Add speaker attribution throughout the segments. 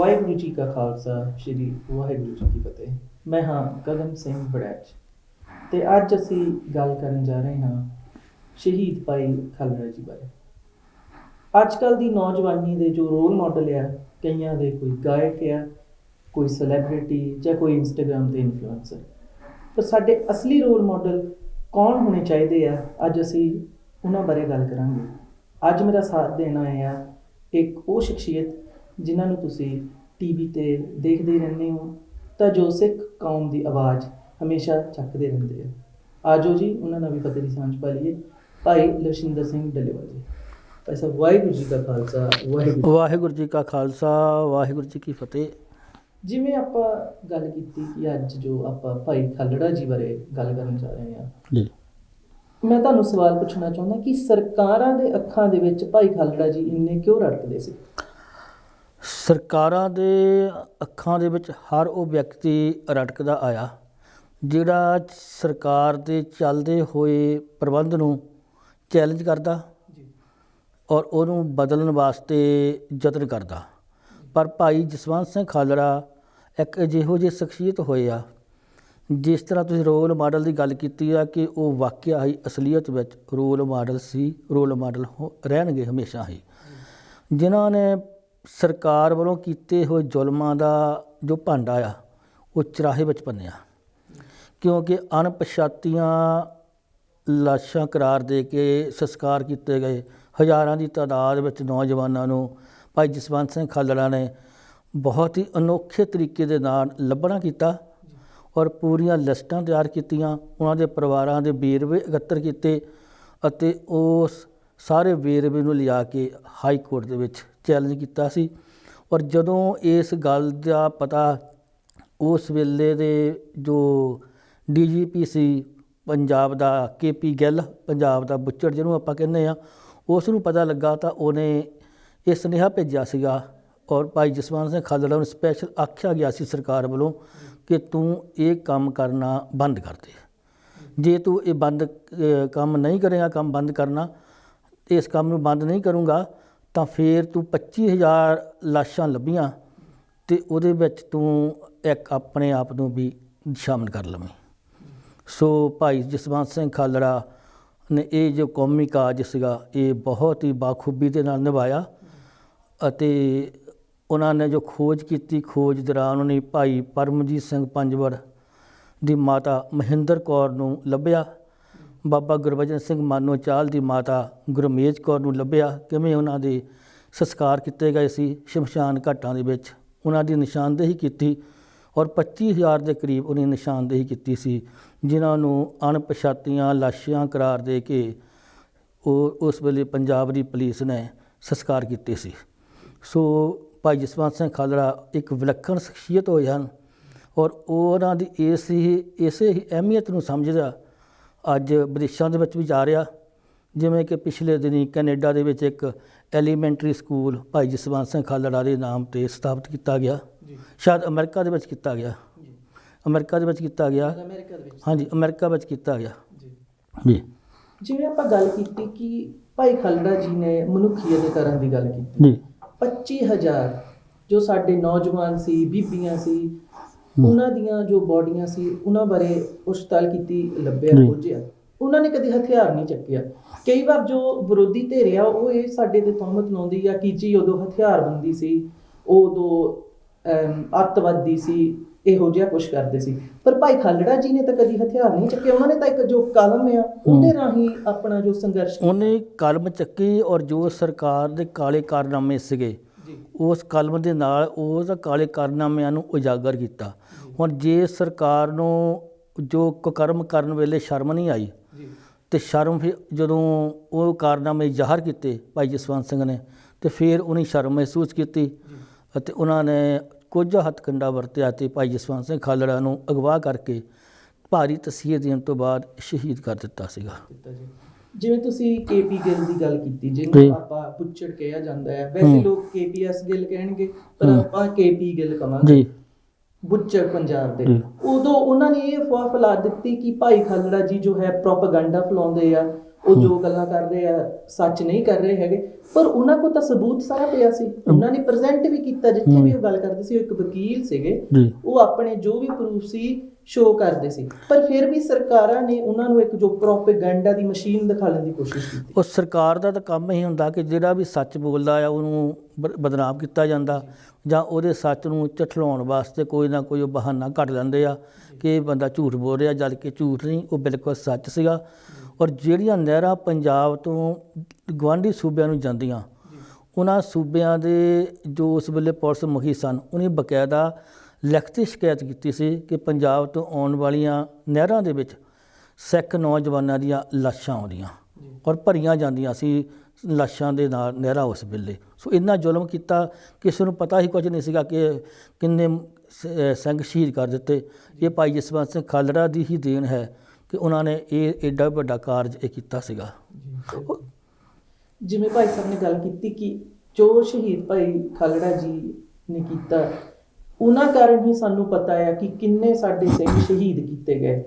Speaker 1: ਵਾਹਿਗੁਰੂ ਜੀ ਕਾ ਖਾਲਸਾ, ਸ੍ਰੀ ਵਾਹਿਗੁਰੂ ਜੀ ਕੀ ਫਤਿਹ। ਮੈਂ ਹਾਂ ਕਦਮ ਸਿੰਘ ਬੜੈਚ। ਤੇ ਅੱਜ ਅਸੀਂ ਗੱਲ ਕਰਨ ਜਾ ਰਹੇ ਹਾਂ ਸ਼ਹੀਦ ਭਾਈ ਖਾਲੜਾ ਜੀ ਬਾਰੇ। ਅੱਜ ਕੱਲ ਦੀ ਨੌਜਵਾਨੀ ਦੇ ਜੋ ਰੋਲ ਮਾਡਲ ਆ, ਕਈਆਂ ਦੇ ਕੋਈ ਗਾਇਕ ਆ, ਕੋਈ ਸੈਲੀਬ੍ਰਿਟੀ ਜਾਂ ਕੋਈ ਇੰਸਟਾਗ੍ਰam ਤੇ ਇਨਫਲੂਐਂਸਰ ਪਰ ਸਾਡੇ ਅਸਲੀ ਰੋਲ ਮਾਡਲ ਕੌਣ ਹੋਣੇ ਚਾਹੀਦੇ ਆ, ਅੱਜ ਅਸੀਂ ਉਹਨਾਂ ਬਾਰੇ ਗੱਲ ਕਰਾਂਗੇ। ਅੱਜ ਮੇਰਾ ਸਾਥ ਦੇਣ ਆਏ ਆ ਇੱਕ ਉਹ ਸ਼ਖਸੀਅਤ ਜਿਨ੍ਹਾਂ ਨੂੰ ਤੁਸੀਂ ਟੀਵੀ ਤੇ ਦੇਖਦੇ ਰਹਿੰਦੇ ਹੋ ਤਾਂ ਜੋ ਸਿੱਖ ਕੌਮ ਦੀ ਆਵਾਜ਼ ਹਮੇਸ਼ਾ ਚੱਕਦੇ ਰਹਿੰਦੇ ਆ। ਆਜੋ ਜੀ ਉਹਨਾਂ ਨਾਲ ਵੀ ਫਤਿਹ ਦੀ ਸਾਂਝ ਪਾ ਲਈਏ। ਭਾਈ ਲਵਸ਼ਿੰਦਰ ਸਿੰਘ ਡੱਲੇਵਾਲ ਜੀ। ਭਾਈ ਸਾਹਿਬ ਵਾਹਿਗੁਰੂ ਜੀ ਕਾ ਖਾਲਸਾ ਵਾਹਿਗੁਰੂ
Speaker 2: ਵਾਹਿਗੁਰੂ ਜੀ ਕਾ ਖਾਲਸਾ ਵਾਹਿਗੁਰੂ ਜੀ ਕੀ ਫਤਿਹ।
Speaker 1: ਜਿਵੇਂ ਆਪਾਂ ਗੱਲ ਕੀਤੀ ਕਿ ਅੱਜ ਜੋ ਆਪਾਂ ਭਾਈ ਖਾਲੜਾ ਜੀ ਬਾਰੇ ਗੱਲ ਕਰਨ ਜਾ ਰਹੇ ਹਾਂ।
Speaker 2: ਜੀ।
Speaker 1: ਮੈਂ ਤੁਹਾਨੂੰ ਸਵਾਲ ਪੁੱਛਣਾ ਚਾਹੁੰਦਾ ਕਿ ਸਰਕਾਰਾਂ ਦੇ ਅੱਖਾਂ ਦੇ ਵਿੱਚ ਭਾਈ ਖਾਲੜਾ ਜੀ ਇੰਨੇ ਕਿਉਂ ਰੜਕਦੇ ਸੀ?
Speaker 2: ਸਰਕਾਰਾਂ ਦੇ ਅੱਖਾਂ ਦੇ ਵਿੱਚ ਹਰ ਉਹ ਵਿਅਕਤੀ ਰਟਕਦਾ ਆਇਆ ਜਿਹੜਾ ਸਰਕਾਰ ਦੇ ਚੱਲਦੇ ਹੋਏ ਪ੍ਰਬੰਧ ਨੂੰ ਚੈਲੰਜ ਕਰਦਾ
Speaker 1: ਜੀ।
Speaker 2: ਔਰ ਉਹਨੂੰ ਬਦਲਣ ਵਾਸਤੇ ਯਤਨ ਕਰਦਾ। ਪਰ ਭਾਈ ਜਸਵੰਤ ਸਿੰਘ ਖਾਲੜਾ ਇੱਕ ਅਜਿਹੋ ਜਿਹੀ ਸ਼ਖਸੀਅਤ ਹੋਏ ਆ ਜਿਸ ਤਰ੍ਹਾਂ ਤੁਸੀਂ ਰੋਲ ਮਾਡਲ ਦੀ ਗੱਲ ਕੀਤੀ ਆ ਕਿ ਉਹ ਵਾਕਿਆ ਹੀ ਅਸਲੀਅਤ ਵਿੱਚ ਰੋਲ ਮਾਡਲ ਸੀ ਰੋਲ ਮਾਡਲ ਰਹਿਣਗੇ ਹਮੇਸ਼ਾ ਹੀ। ਜਿਨ੍ਹਾਂ ਨੇ ਸਰਕਾਰ ਵੱਲੋਂ ਕੀਤੇ ਹੋਏ ਜ਼ੁਲਮਾਂ ਦਾ ਜੋ ਭਾਂਡਾ ਆ, ਉਹ ਚਰਾਹੇ ਵਿੱਚ ਪੰਨਿਆ ਕਿਉਂਕਿ ਅਣਪਛਾਤੀਆਂ ਲਾਸ਼ਾਂ ਕਰਾਰ ਦੇ ਕੇ ਸੰਸਕਾਰ ਕੀਤੇ ਗਏ, ਹਜ਼ਾਰਾਂ ਦੀ ਤਾਦਾਦ ਵਿੱਚ ਨੌਜਵਾਨਾਂ ਨੂੰ ਭਾਈ ਜਸਵੰਤ ਸਿੰਘ ਖਾਲੜਾ ਨੇ ਬਹੁਤ ਹੀ ਅਨੋਖੇ ਤਰੀਕੇ ਦੇ ਨਾਲ ਲੱਭਣਾ ਕੀਤਾ ਔਰ ਪੂਰੀਆਂ ਲਿਸਟਾਂ ਤਿਆਰ ਕੀਤੀਆਂ, ਉਹਨਾਂ ਦੇ ਪਰਿਵਾਰਾਂ ਦੇ ਵੇਰਵੇ ਇਕੱਤਰ ਕੀਤੇ ਅਤੇ ਉਸ ਸਾਰੇ ਵੇਰਵੇ ਨੂੰ ਲਿਆ ਕੇ ਹਾਈ ਕੋਰਟ ਦੇ ਵਿੱਚ ਚੈਲੰਜ ਕੀਤਾ ਸੀ। ਔਰ ਜਦੋਂ ਇਸ ਗੱਲ ਦਾ ਪਤਾ ਉਸ ਵੇਲੇ ਦੇ ਜੋ ਡੀਜੀਪੀ ਸੀ, ਪੰਜਾਬ ਦਾ ਕੇਪੀ ਗਿੱਲ, ਪੰਜਾਬ ਦਾ ਬੁੱਚੜ ਜਿਹਨੂੰ ਆਪਾਂ ਕਹਿੰਦੇ ਆ ਉਸ ਨੂੰ ਪਤਾ ਲੱਗਾ ਤਾਂ ਉਹਨੇ ਇਹ ਸੁਨੇਹਾ ਭੇਜਿਆ ਸੀਗਾ। ਔਰ ਭਾਈ ਜਸਵੰਤ ਸਿੰਘ ਖਾਲੜਾ ਨੂੰ ਸਪੈਸ਼ਲ ਆਖਿਆ ਗਿਆ ਸੀ ਸਰਕਾਰ ਵੱਲੋਂ ਕਿ ਤੂੰ ਇਹ ਕੰਮ ਕਰਨਾ ਬੰਦ ਕਰ ਦੇ। ਜੇ ਤੂੰ ਇਹ ਬੰਦ ਕੰਮ ਨਹੀਂ ਕਰੇਗਾ, ਕੰਮ ਬੰਦ ਕਰਨਾ, ਇਸ ਕੰਮ ਨੂੰ ਬੰਦ ਨਹੀਂ ਕਰੂੰਗਾ ਤਾਂ ਫੇਰ ਤੂੰ 25000 ਲਾਸ਼ਾਂ ਲੱਭੀਆਂ ਤੇ ਉਹਦੇ ਵਿੱਚ ਤੂੰ ਇੱਕ ਆਪਣੇ ਆਪ ਨੂੰ ਵੀ ਸ਼ਾਮਲ ਕਰ ਲਵੇਂ। ਸੋ ਭਾਈ ਜਸਵੰਤ ਸਿੰਘ ਖਾਲੜਾ ਨੇ ਇਹ ਜੋ ਕੌਮੀ ਕਾਜ ਸੀਗਾ, ਇਹ ਬਹੁਤ ਹੀ ਬਾਖੂਬੀ ਦੇ ਨਾਲ ਨਿਭਾਇਆ ਅਤੇ ਉਹਨਾਂ ਨੇ ਜੋ ਖੋਜ ਕੀਤੀ, ਖੋਜ ਦੌਰਾਨ ਉਹਨੇ ਭਾਈ ਪਰਮਜੀਤ ਸਿੰਘ ਪੰਜਵੜ ਦੀ ਮਾਤਾ ਮਹਿੰਦਰ ਕੌਰ ਨੂੰ ਲੱਭਿਆ ਬਾਬਾ ਗੁਰਬਚਨ ਸਿੰਘ ਮਾਨੋ ਚਾਲ ਦੀ ਮਾਤਾ ਗੁਰਮੇਜ ਕੌਰ ਨੂੰ ਲੱਭਿਆ ਕਿਵੇਂ ਉਹਨਾਂ ਦੇ ਸੰਸਕਾਰ ਕੀਤੇ ਗਏ ਸੀ ਸ਼ਮਸ਼ਾਨ ਘਾਟਾਂ ਦੇ ਵਿੱਚ। ਉਹਨਾਂ ਦੀ ਨਿਸ਼ਾਨਦੇਹੀ ਕੀਤੀ ਔਰ 25000 ਦੇ ਕਰੀਬ ਉਹਨੇ ਨਿਸ਼ਾਨਦੇਹੀ ਕੀਤੀ ਸੀ, ਜਿਨ੍ਹਾਂ ਨੂੰ ਅਣਪਛਾਤੀਆਂ ਲਾਸ਼ਾਂ ਕਰਾਰ ਦੇ ਕੇ ਉਹ ਉਸ ਵੇਲੇ ਪੰਜਾਬ ਦੀ ਪੁਲਿਸ ਨੇ ਸੰਸਕਾਰ ਕੀਤੇ ਸੀ। ਸੋ ਭਾਈ ਜਸਵੰਤ ਸਿੰਘ ਖਾਲੜਾ ਇੱਕ ਵਿਲੱਖਣ ਸ਼ਖਸੀਅਤ ਹੋਏ ਹਨ ਔਰ ਉਹਨਾਂ ਦੀ ਇਸ ਹੀ, ਇਸੇ ਹੀ ਅਹਿਮੀਅਤ ਨੂੰ ਸਮਝਦਾ ਅੱਜ ਵਿਦੇਸ਼ਾਂ ਦੇ ਵਿੱਚ ਵੀ ਜਾ ਰਿਹਾ। ਜਿਵੇਂ ਕਿ ਪਿਛਲੇ ਦਿਨੀ ਕੈਨੇਡਾ ਦੇ ਵਿੱਚ ਇੱਕ ਐਲੀਮੈਂਟਰੀ ਸਕੂਲ ਭਾਈ ਜਸਵੰਤ ਸਿੰਘ ਖਾਲੜਾ ਦੇ ਨਾਮ ਤੇ ਸਥਾਪਿਤ ਕੀਤਾ ਗਿਆ।
Speaker 1: ਜੀ।
Speaker 2: ਸ਼ਾਇਦ ਅਮਰੀਕਾ ਦੇ ਵਿੱਚ ਕੀਤਾ ਗਿਆ।
Speaker 1: ਜੀ।
Speaker 2: ਅਮਰੀਕਾ ਦੇ ਵਿੱਚ ਕੀਤਾ ਗਿਆ।
Speaker 1: ਅਮਰੀਕਾ ਦੇ ਵਿੱਚ।
Speaker 2: ਹਾਂਜੀ ਅਮਰੀਕਾ ਵਿੱਚ ਕੀਤਾ ਗਿਆ।
Speaker 1: ਜੀ।
Speaker 2: ਜੀ।
Speaker 1: ਜਿਵੇਂ ਆਪਾਂ ਗੱਲ ਕੀਤੀ ਕਿ ਭਾਈ ਖਾਲੜਾ ਜੀ ਨੇ ਮਨੁੱਖੀ ਅਧਿਕਾਰਾਂ ਦੀ ਗੱਲ ਕੀਤੀ।
Speaker 2: ਜੀ।
Speaker 1: 25000 ਜੋ ਸਾਡੇ ਨੌਜਵਾਨ ਸੀ ਬੀਬੀਆਂ ਸੀ ਉਹਨਾਂ ਦੀਆਂ ਜੋ ਬਾਡੀਆਂ ਸੀ ਉਹਨਾਂ ਬਾਰੇ ਪੁੱਛਤਾਲ ਕੀਤੀ ਲੱਭਿਆ। ਖੋਜਿਆ। ਉਹਨਾਂ ਨੇ ਕਦੇ ਹਥਿਆਰ ਨਹੀਂ ਚੱਕਿਆ। ਕਈ ਵਾਰ ਜੋ ਵਿਰੋਧੀ ਧਿਰ ਆ ਉਹ ਇਹ ਸਾਡੇ ਤੇ ਤਹਮਤ ਲਾਉਂਦੀ ਆ ਕਿ ਜੀ ਉਦੋਂ ਹਥਿਆਰਬੰਦੀ ਸੀ ਉਦੋਂ ਅੱਤਵਾਦੀ ਸੀ ਇਹੋ ਜਿਹਾ ਕੁਝ ਕਰਦੇ ਸੀ। ਪਰ ਭਾਈ ਖਾਲੜਾ ਜੀ ਨੇ ਤਾਂ ਕਦੀ ਹਥਿਆਰ ਨਹੀਂ ਚੱਕਿਆ। ਉਹਨਾਂ ਨੇ ਤਾਂ ਇੱਕ ਜੋ ਕਲਮ ਆ ਉਹਦੇ ਰਾਹੀਂ ਆਪਣਾ ਜੋ ਸੰਘਰਸ਼
Speaker 2: ਉਹਨੇ ਕਲਮ ਚੱਕੀ ਔਰ ਜੋ ਸਰਕਾਰ ਦੇ ਕਾਲੇ ਕਾਰਨਾਮੇ ਸੀਗੇ ਉਸ ਕਲਮ ਦੇ ਨਾਲ ਉਸ ਕਾਲੇ ਕਾਰਨਾਮਿਆਂ ਨੂੰ ਉਜਾਗਰ ਕੀਤਾ। ਹੁਣ ਜੇ ਸਰਕਾਰ ਨੂੰ ਜੋ ਕੁਕਰਮ ਕਰਨ ਵੇਲੇ ਸ਼ਰਮ ਨਹੀਂ ਆਈ ਤੇ ਸ਼ਰਮ ਫਿਰ ਜਦੋਂ ਉਹ ਕਾਰਨਾਮੇ ਜ਼ਾਹਰ ਕੀਤੇ ਭਾਈ ਜਸਵੰਤ ਸਿੰਘ ਨੇ ਤੇ ਫਿਰ ਉਹਨੇ ਸ਼ਰਮ ਮਹਿਸੂਸ ਕੀਤੀ ਅਤੇ ਉਹਨਾਂ ਨੇ ਕੁਝ ਹੱਥਕੰਡਾ ਵਰਤਿਆ ਤੇ ਭਾਈ ਜਸਵੰਤ ਸਿੰਘ ਖਾਲੜਾ ਨੂੰ ਅਗਵਾ ਕਰਕੇ ਭਾਰੀ ਤਸੀਹੇ ਦੇਣ ਤੋਂ ਬਾਅਦ ਸ਼ਹੀਦ ਕਰ ਦਿੱਤਾ ਸੀਗਾ।
Speaker 1: ਜਿਵੇਂ ਤੁਸੀਂ ਕੇਪੀ ਗਿੱਲ ਦੀ ਗੱਲ ਕੀਤੀ। ਜਿਹਨੂੰ ਆਪਾਂ ਪੁੱਛੜ ਕਿਹਾ ਜਾਂਦਾ ਹੈ ਵੈਸੇ। ਲੋਕ ਕੇਪੀਐਸ ਗਿੱਲ ਕਹਿਣਗੇ ਪਰ। ਆਪਾਂ ਕੇਪੀ ਗਿੱਲ ਕਵਾਂਗੇ
Speaker 2: ਜੀ
Speaker 1: ਬੁੱਚੜ ਪੰਜਾਬ ਦੇ। ਉਦੋਂ ਉਹਨਾਂ ਨੇ ਇਹ ਅਫਵਾਹ ਫੈਲਾ ਦਿੱਤੀ ਕਿ ਭਾਈ ਖਾਲੜਾ ਜੀ ਜੋ ਹੈ ਪ੍ਰੋਪਗੈਂਡਾ ਫੈਲਾਉਂਦੇ ਆ ਉਹ ਜੋ ਗੱਲਾਂ ਕਰ ਰਹੇ ਆ ਸੱਚ ਨਹੀਂ ਕਰ ਰਹੇ ਹੈਗੇ ਪਰ ਉਹਨਾਂ ਕੋਲ ਤਾਂ ਸਬੂਤ ਸਾਰਾ ਪਿਆ ਸੀ। ਉਹਨਾਂ ਨੇ ਪ੍ਰੈਜ਼ੈਂਟ ਵੀ ਕੀਤਾ ਜਿੱਥੇ ਵੀ ਉਹ ਗੱਲ ਕਰਦੇ ਸੀ ਉਹ ਇੱਕ ਵਕੀਲ ਸੀਗੇ। ਉਹ ਆਪਣੇ ਜੋ ਵੀ ਪ੍ਰੂਫ ਸੀ ਸ਼ੋਅ ਕਰਦੇ ਸੀ। ਪਰ ਫਿਰ ਵੀ ਸਰਕਾਰਾਂ ਨੇ ਉਹਨਾਂ ਨੂੰ ਇੱਕ ਜੋ ਪ੍ਰੋਪੇਗੈਂਡਾ ਦੀ ਮਸ਼ੀਨ ਦਿਖਾਉਣ ਦੀ ਕੋਸ਼ਿਸ਼ ਕੀਤੀ।
Speaker 2: ਉਹ ਸਰਕਾਰ ਦਾ ਤਾਂ ਕੰਮ ਹੀ ਹੁੰਦਾ ਕਿ ਜਿਹੜਾ ਵੀ ਸੱਚ ਬੋਲਦਾ ਆ ਉਹਨੂੰ ਬਦਨਾਮ ਕੀਤਾ ਜਾਂਦਾ। ਜਾਂ ਉਹਦੇ ਸੱਚ ਨੂੰ ਝਠਲਾਉਣ ਵਾਸਤੇ ਕੋਈ ਨਾ ਕੋਈ ਬਹਾਨਾ ਕੱਢ ਲੈਂਦੇ ਆ ਕਿ ਇਹ ਬੰਦਾ ਝੂਠ ਬੋਲ ਰਿਹਾ ਜਦ ਕਿ ਝੂਠ ਨਹੀਂ ਉਹ ਬਿਲਕੁਲ ਸੱਚ ਸੀਗਾ। ਔਰ ਜਿਹੜੀਆਂ ਨਹਿਰਾਂ ਪੰਜਾਬ ਤੋਂ ਗਵਾਂਢੀ ਸੂਬਿਆਂ ਨੂੰ ਜਾਂਦੀਆਂ। ਉਹਨਾਂ ਸੂਬਿਆਂ ਦੇ ਜੋ ਉਸ ਵੇਲੇ ਪੁਲਿਸ ਮੁਖੀ ਸਨ, ਉਹਨੇ ਬਕਾਇਦਾ ਲਿਖਤੀ ਸ਼ਿਕਾਇਤ ਕੀਤੀ ਸੀ ਕਿ ਪੰਜਾਬ ਤੋਂ ਆਉਣ ਵਾਲੀਆਂ ਨਹਿਰਾਂ ਦੇ ਵਿੱਚ ਸਿੱਖ ਨੌਜਵਾਨਾਂ ਦੀਆਂ ਲਾਸ਼ਾਂ ਆਉਂਦੀਆਂ ਔਰ ਭਰੀਆਂ ਜਾਂਦੀਆਂ ਸੀ ਲਾਸ਼ਾਂ ਦੇ ਨਾਲ ਨਹਿਰਾਂ ਉਸ ਵੇਲੇ। ਸੋ ਇੰਨਾ ਜ਼ੁਲਮ ਕੀਤਾ, ਕਿਸੇ ਨੂੰ ਪਤਾ ਹੀ ਕੁਝ ਨਹੀਂ ਸੀਗਾ ਕਿ ਕਿੰਨੇ ਸਿੰਘ ਸ਼ਹੀਦ ਕਰ ਦਿੱਤੇ। ਇਹ ਭਾਈ ਜਸਵੰਤ ਸਿੰਘ ਖਾਲੜਾ ਦੀ ਹੀ ਦੇਣ ਹੈ ਕਿ ਉਹਨਾਂ ਨੇ ਇਹ ਐਡਾ ਵੱਡਾ ਕਾਰਜ ਇਹ ਕੀਤਾ ਸੀਗਾ।
Speaker 1: ਜਿਵੇਂ ਭਾਈ ਸਾਹਿਬ ਨੇ ਗੱਲ ਕੀਤੀ ਕਿ ਜੋ ਸ਼ਹੀਦ ਭਾਈ ਖਾਲੜਾ ਜੀ ਨੇ ਕੀਤਾ, ਉਹਨਾਂ ਕਾਰਨ ਹੀ ਸਾਨੂੰ ਪਤਾ ਹੈ ਕਿ ਕਿੰਨੇ ਸਾਡੇ ਸਿੰਘ ਸ਼ਹੀਦ ਕੀਤੇ ਗਏ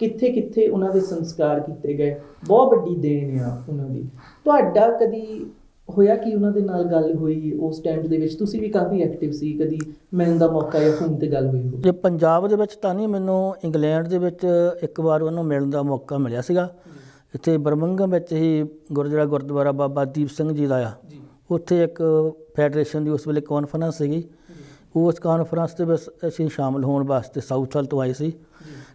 Speaker 1: ਕਿੱਥੇ ਕਿੱਥੇ ਉਹਨਾਂ ਦੇ ਸੰਸਕਾਰ ਕੀਤੇ ਗਏ, ਬਹੁਤ ਵੱਡੀ ਦੇਣ ਆ ਉਹਨਾਂ ਦੀ। ਤੁਹਾਡਾ ਕਦੀ ਹੋਇਆ ਕਿ ਉਹਨਾਂ ਦੇ ਨਾਲ ਗੱਲ ਹੋਈ, ਉਸ ਟਾਈਮ ਦੇ ਵਿੱਚ? ਤੁਸੀਂ ਵੀ ਕਾਫੀ ਐਕਟਿਵ ਸੀ, ਕਦੀ ਮਿਲਣ ਦਾ ਮੌਕਾ ਜਾਂ ਫੋਨ ਤੇ ਗੱਲ ਹੋਈ ਹੋਵੇ?
Speaker 2: ਜੇ ਪੰਜਾਬ ਦੇ ਵਿੱਚ ਤਾਂ ਨਹੀਂ, ਮੈਨੂੰ ਇੰਗਲੈਂਡ ਦੇ ਵਿੱਚ ਇੱਕ ਵਾਰ ਉਹਨੂੰ ਮਿਲਣ ਦਾ ਮੌਕਾ ਮਿਲਿਆ ਸੀਗਾ। ਇੱਥੇ ਬਰਮੰਗਮ ਵਿੱਚ ਹੀ ਗੁਰਦੁਆਰਾ ਗੁਰਦੁਆਰਾ ਬਾਬਾ ਦੀਪ ਸਿੰਘ ਜੀ ਦਾ ਆ। ਉੱਥੇ ਇੱਕ ਫੈਡਰੇਸ਼ਨ ਦੀ ਉਸ ਵੇਲੇ ਕਾਨਫਰੰਸ ਸੀਗੀ। ਉਸ ਕਾਨਫਰੰਸ ਦੇ ਵਿੱਚ ਅਸੀਂ ਸ਼ਾਮਲ ਹੋਣ ਵਾਸਤੇ ਸਾਊਥ ਹਲ ਤੋਂ ਆਏ ਸੀ।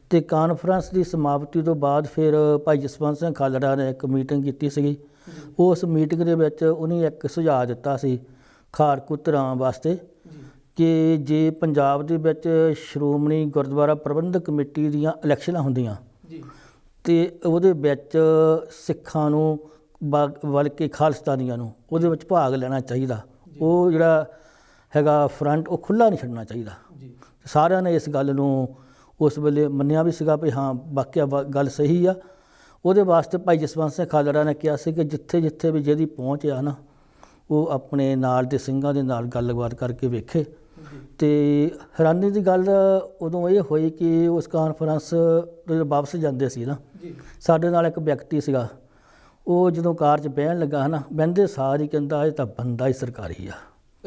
Speaker 2: ਤੇ ਕਾਨਫਰੰਸ ਦੀ ਸਮਾਪਤੀ ਤੋਂ ਬਾਅਦ ਫਿਰ ਭਾਈ ਜਸਵੰਤ ਸਿੰਘ ਖਾਲੜਾ ਨੇ ਇੱਕ ਮੀਟਿੰਗ ਕੀਤੀ ਸੀਗੀ। ਉਸ ਮੀਟਿੰਗ ਦੇ ਵਿੱਚ ਉਹਨੇ ਇੱਕ ਸੁਝਾਅ ਦਿੱਤਾ ਸੀ ਖਾਰਕੁਤਰਾਂ ਵਾਸਤੇ ਕਿ ਜੇ ਪੰਜਾਬ ਦੇ ਵਿੱਚ ਸ਼੍ਰੋਮਣੀ ਗੁਰਦੁਆਰਾ ਪ੍ਰਬੰਧਕ ਕਮੇਟੀ ਦੀਆਂ ਇਲੈਕਸ਼ਨਾਂ ਹੁੰਦੀਆਂ
Speaker 1: ਜੀ।
Speaker 2: ਤੇ ਉਹਦੇ ਵਿੱਚ ਸਿੱਖਾਂ ਨੂੰ ਬਾ- ਬਲਕਿ ਖਾਲਸਤਾਨੀਆਂ ਨੂੰ ਉਹਦੇ ਵਿੱਚ ਭਾਗ ਲੈਣਾ ਚਾਹੀਦਾ। ਉਹ ਜਿਹੜਾ ਹੈਗਾ ਫਰੰਟ ਉਹ ਖੁੱਲਾ ਨਹੀਂ ਛੱਡਣਾ ਚਾਹੀਦਾ।
Speaker 1: ਜੀ।
Speaker 2: ਸਾਰਿਆਂ ਨੇ ਇਸ ਗੱਲ ਨੂੰ ਉਸ ਵੇਲੇ ਮੰਨਿਆ ਵੀ ਸੀਗਾ ਵੀ ਹਾਂ ਵਾਕਿਆ ਗੱਲ ਸਹੀ ਆ। ਉਹਦੇ ਵਾਸਤੇ ਭਾਈ ਜਸਵੰਤ ਸਿੰਘ ਖਾਲੜਾ ਨੇ ਕਿਹਾ ਸੀ ਕਿ ਜਿੱਥੇ ਜਿੱਥੇ ਵੀ ਜਿਹਦੀ ਪਹੁੰਚ ਆ ਨਾ ਉਹ ਆਪਣੇ ਨਾਲ ਦੇ ਸਿੰਘਾਂ ਦੇ ਨਾਲ ਗੱਲਬਾਤ ਕਰਕੇ ਵੇਖੇ। ਤੇ ਹੈਰਾਨੀ ਦੀ ਗੱਲ ਉਦੋਂ ਇਹ ਹੋਈ ਕਿ ਉਸ ਕਾਨਫਰੰਸ ਤੋਂ ਜਦੋਂ ਵਾਪਸ ਜਾਂਦੇ ਸੀ ਨਾ। ਸਾਡੇ ਨਾਲ ਇੱਕ ਵਿਅਕਤੀ ਸੀਗਾ ਉਹ ਜਦੋਂ ਕਾਰ 'ਚ ਬਹਿਣ ਲੱਗਾ ਹਨਾ ਬਹਿੰਦੇ ਸਾਰ ਹੀ ਕਹਿੰਦਾ ਇਹ ਤਾਂ ਬੰਦਾ ਹੀ ਸਰਕਾਰੀ ਆ।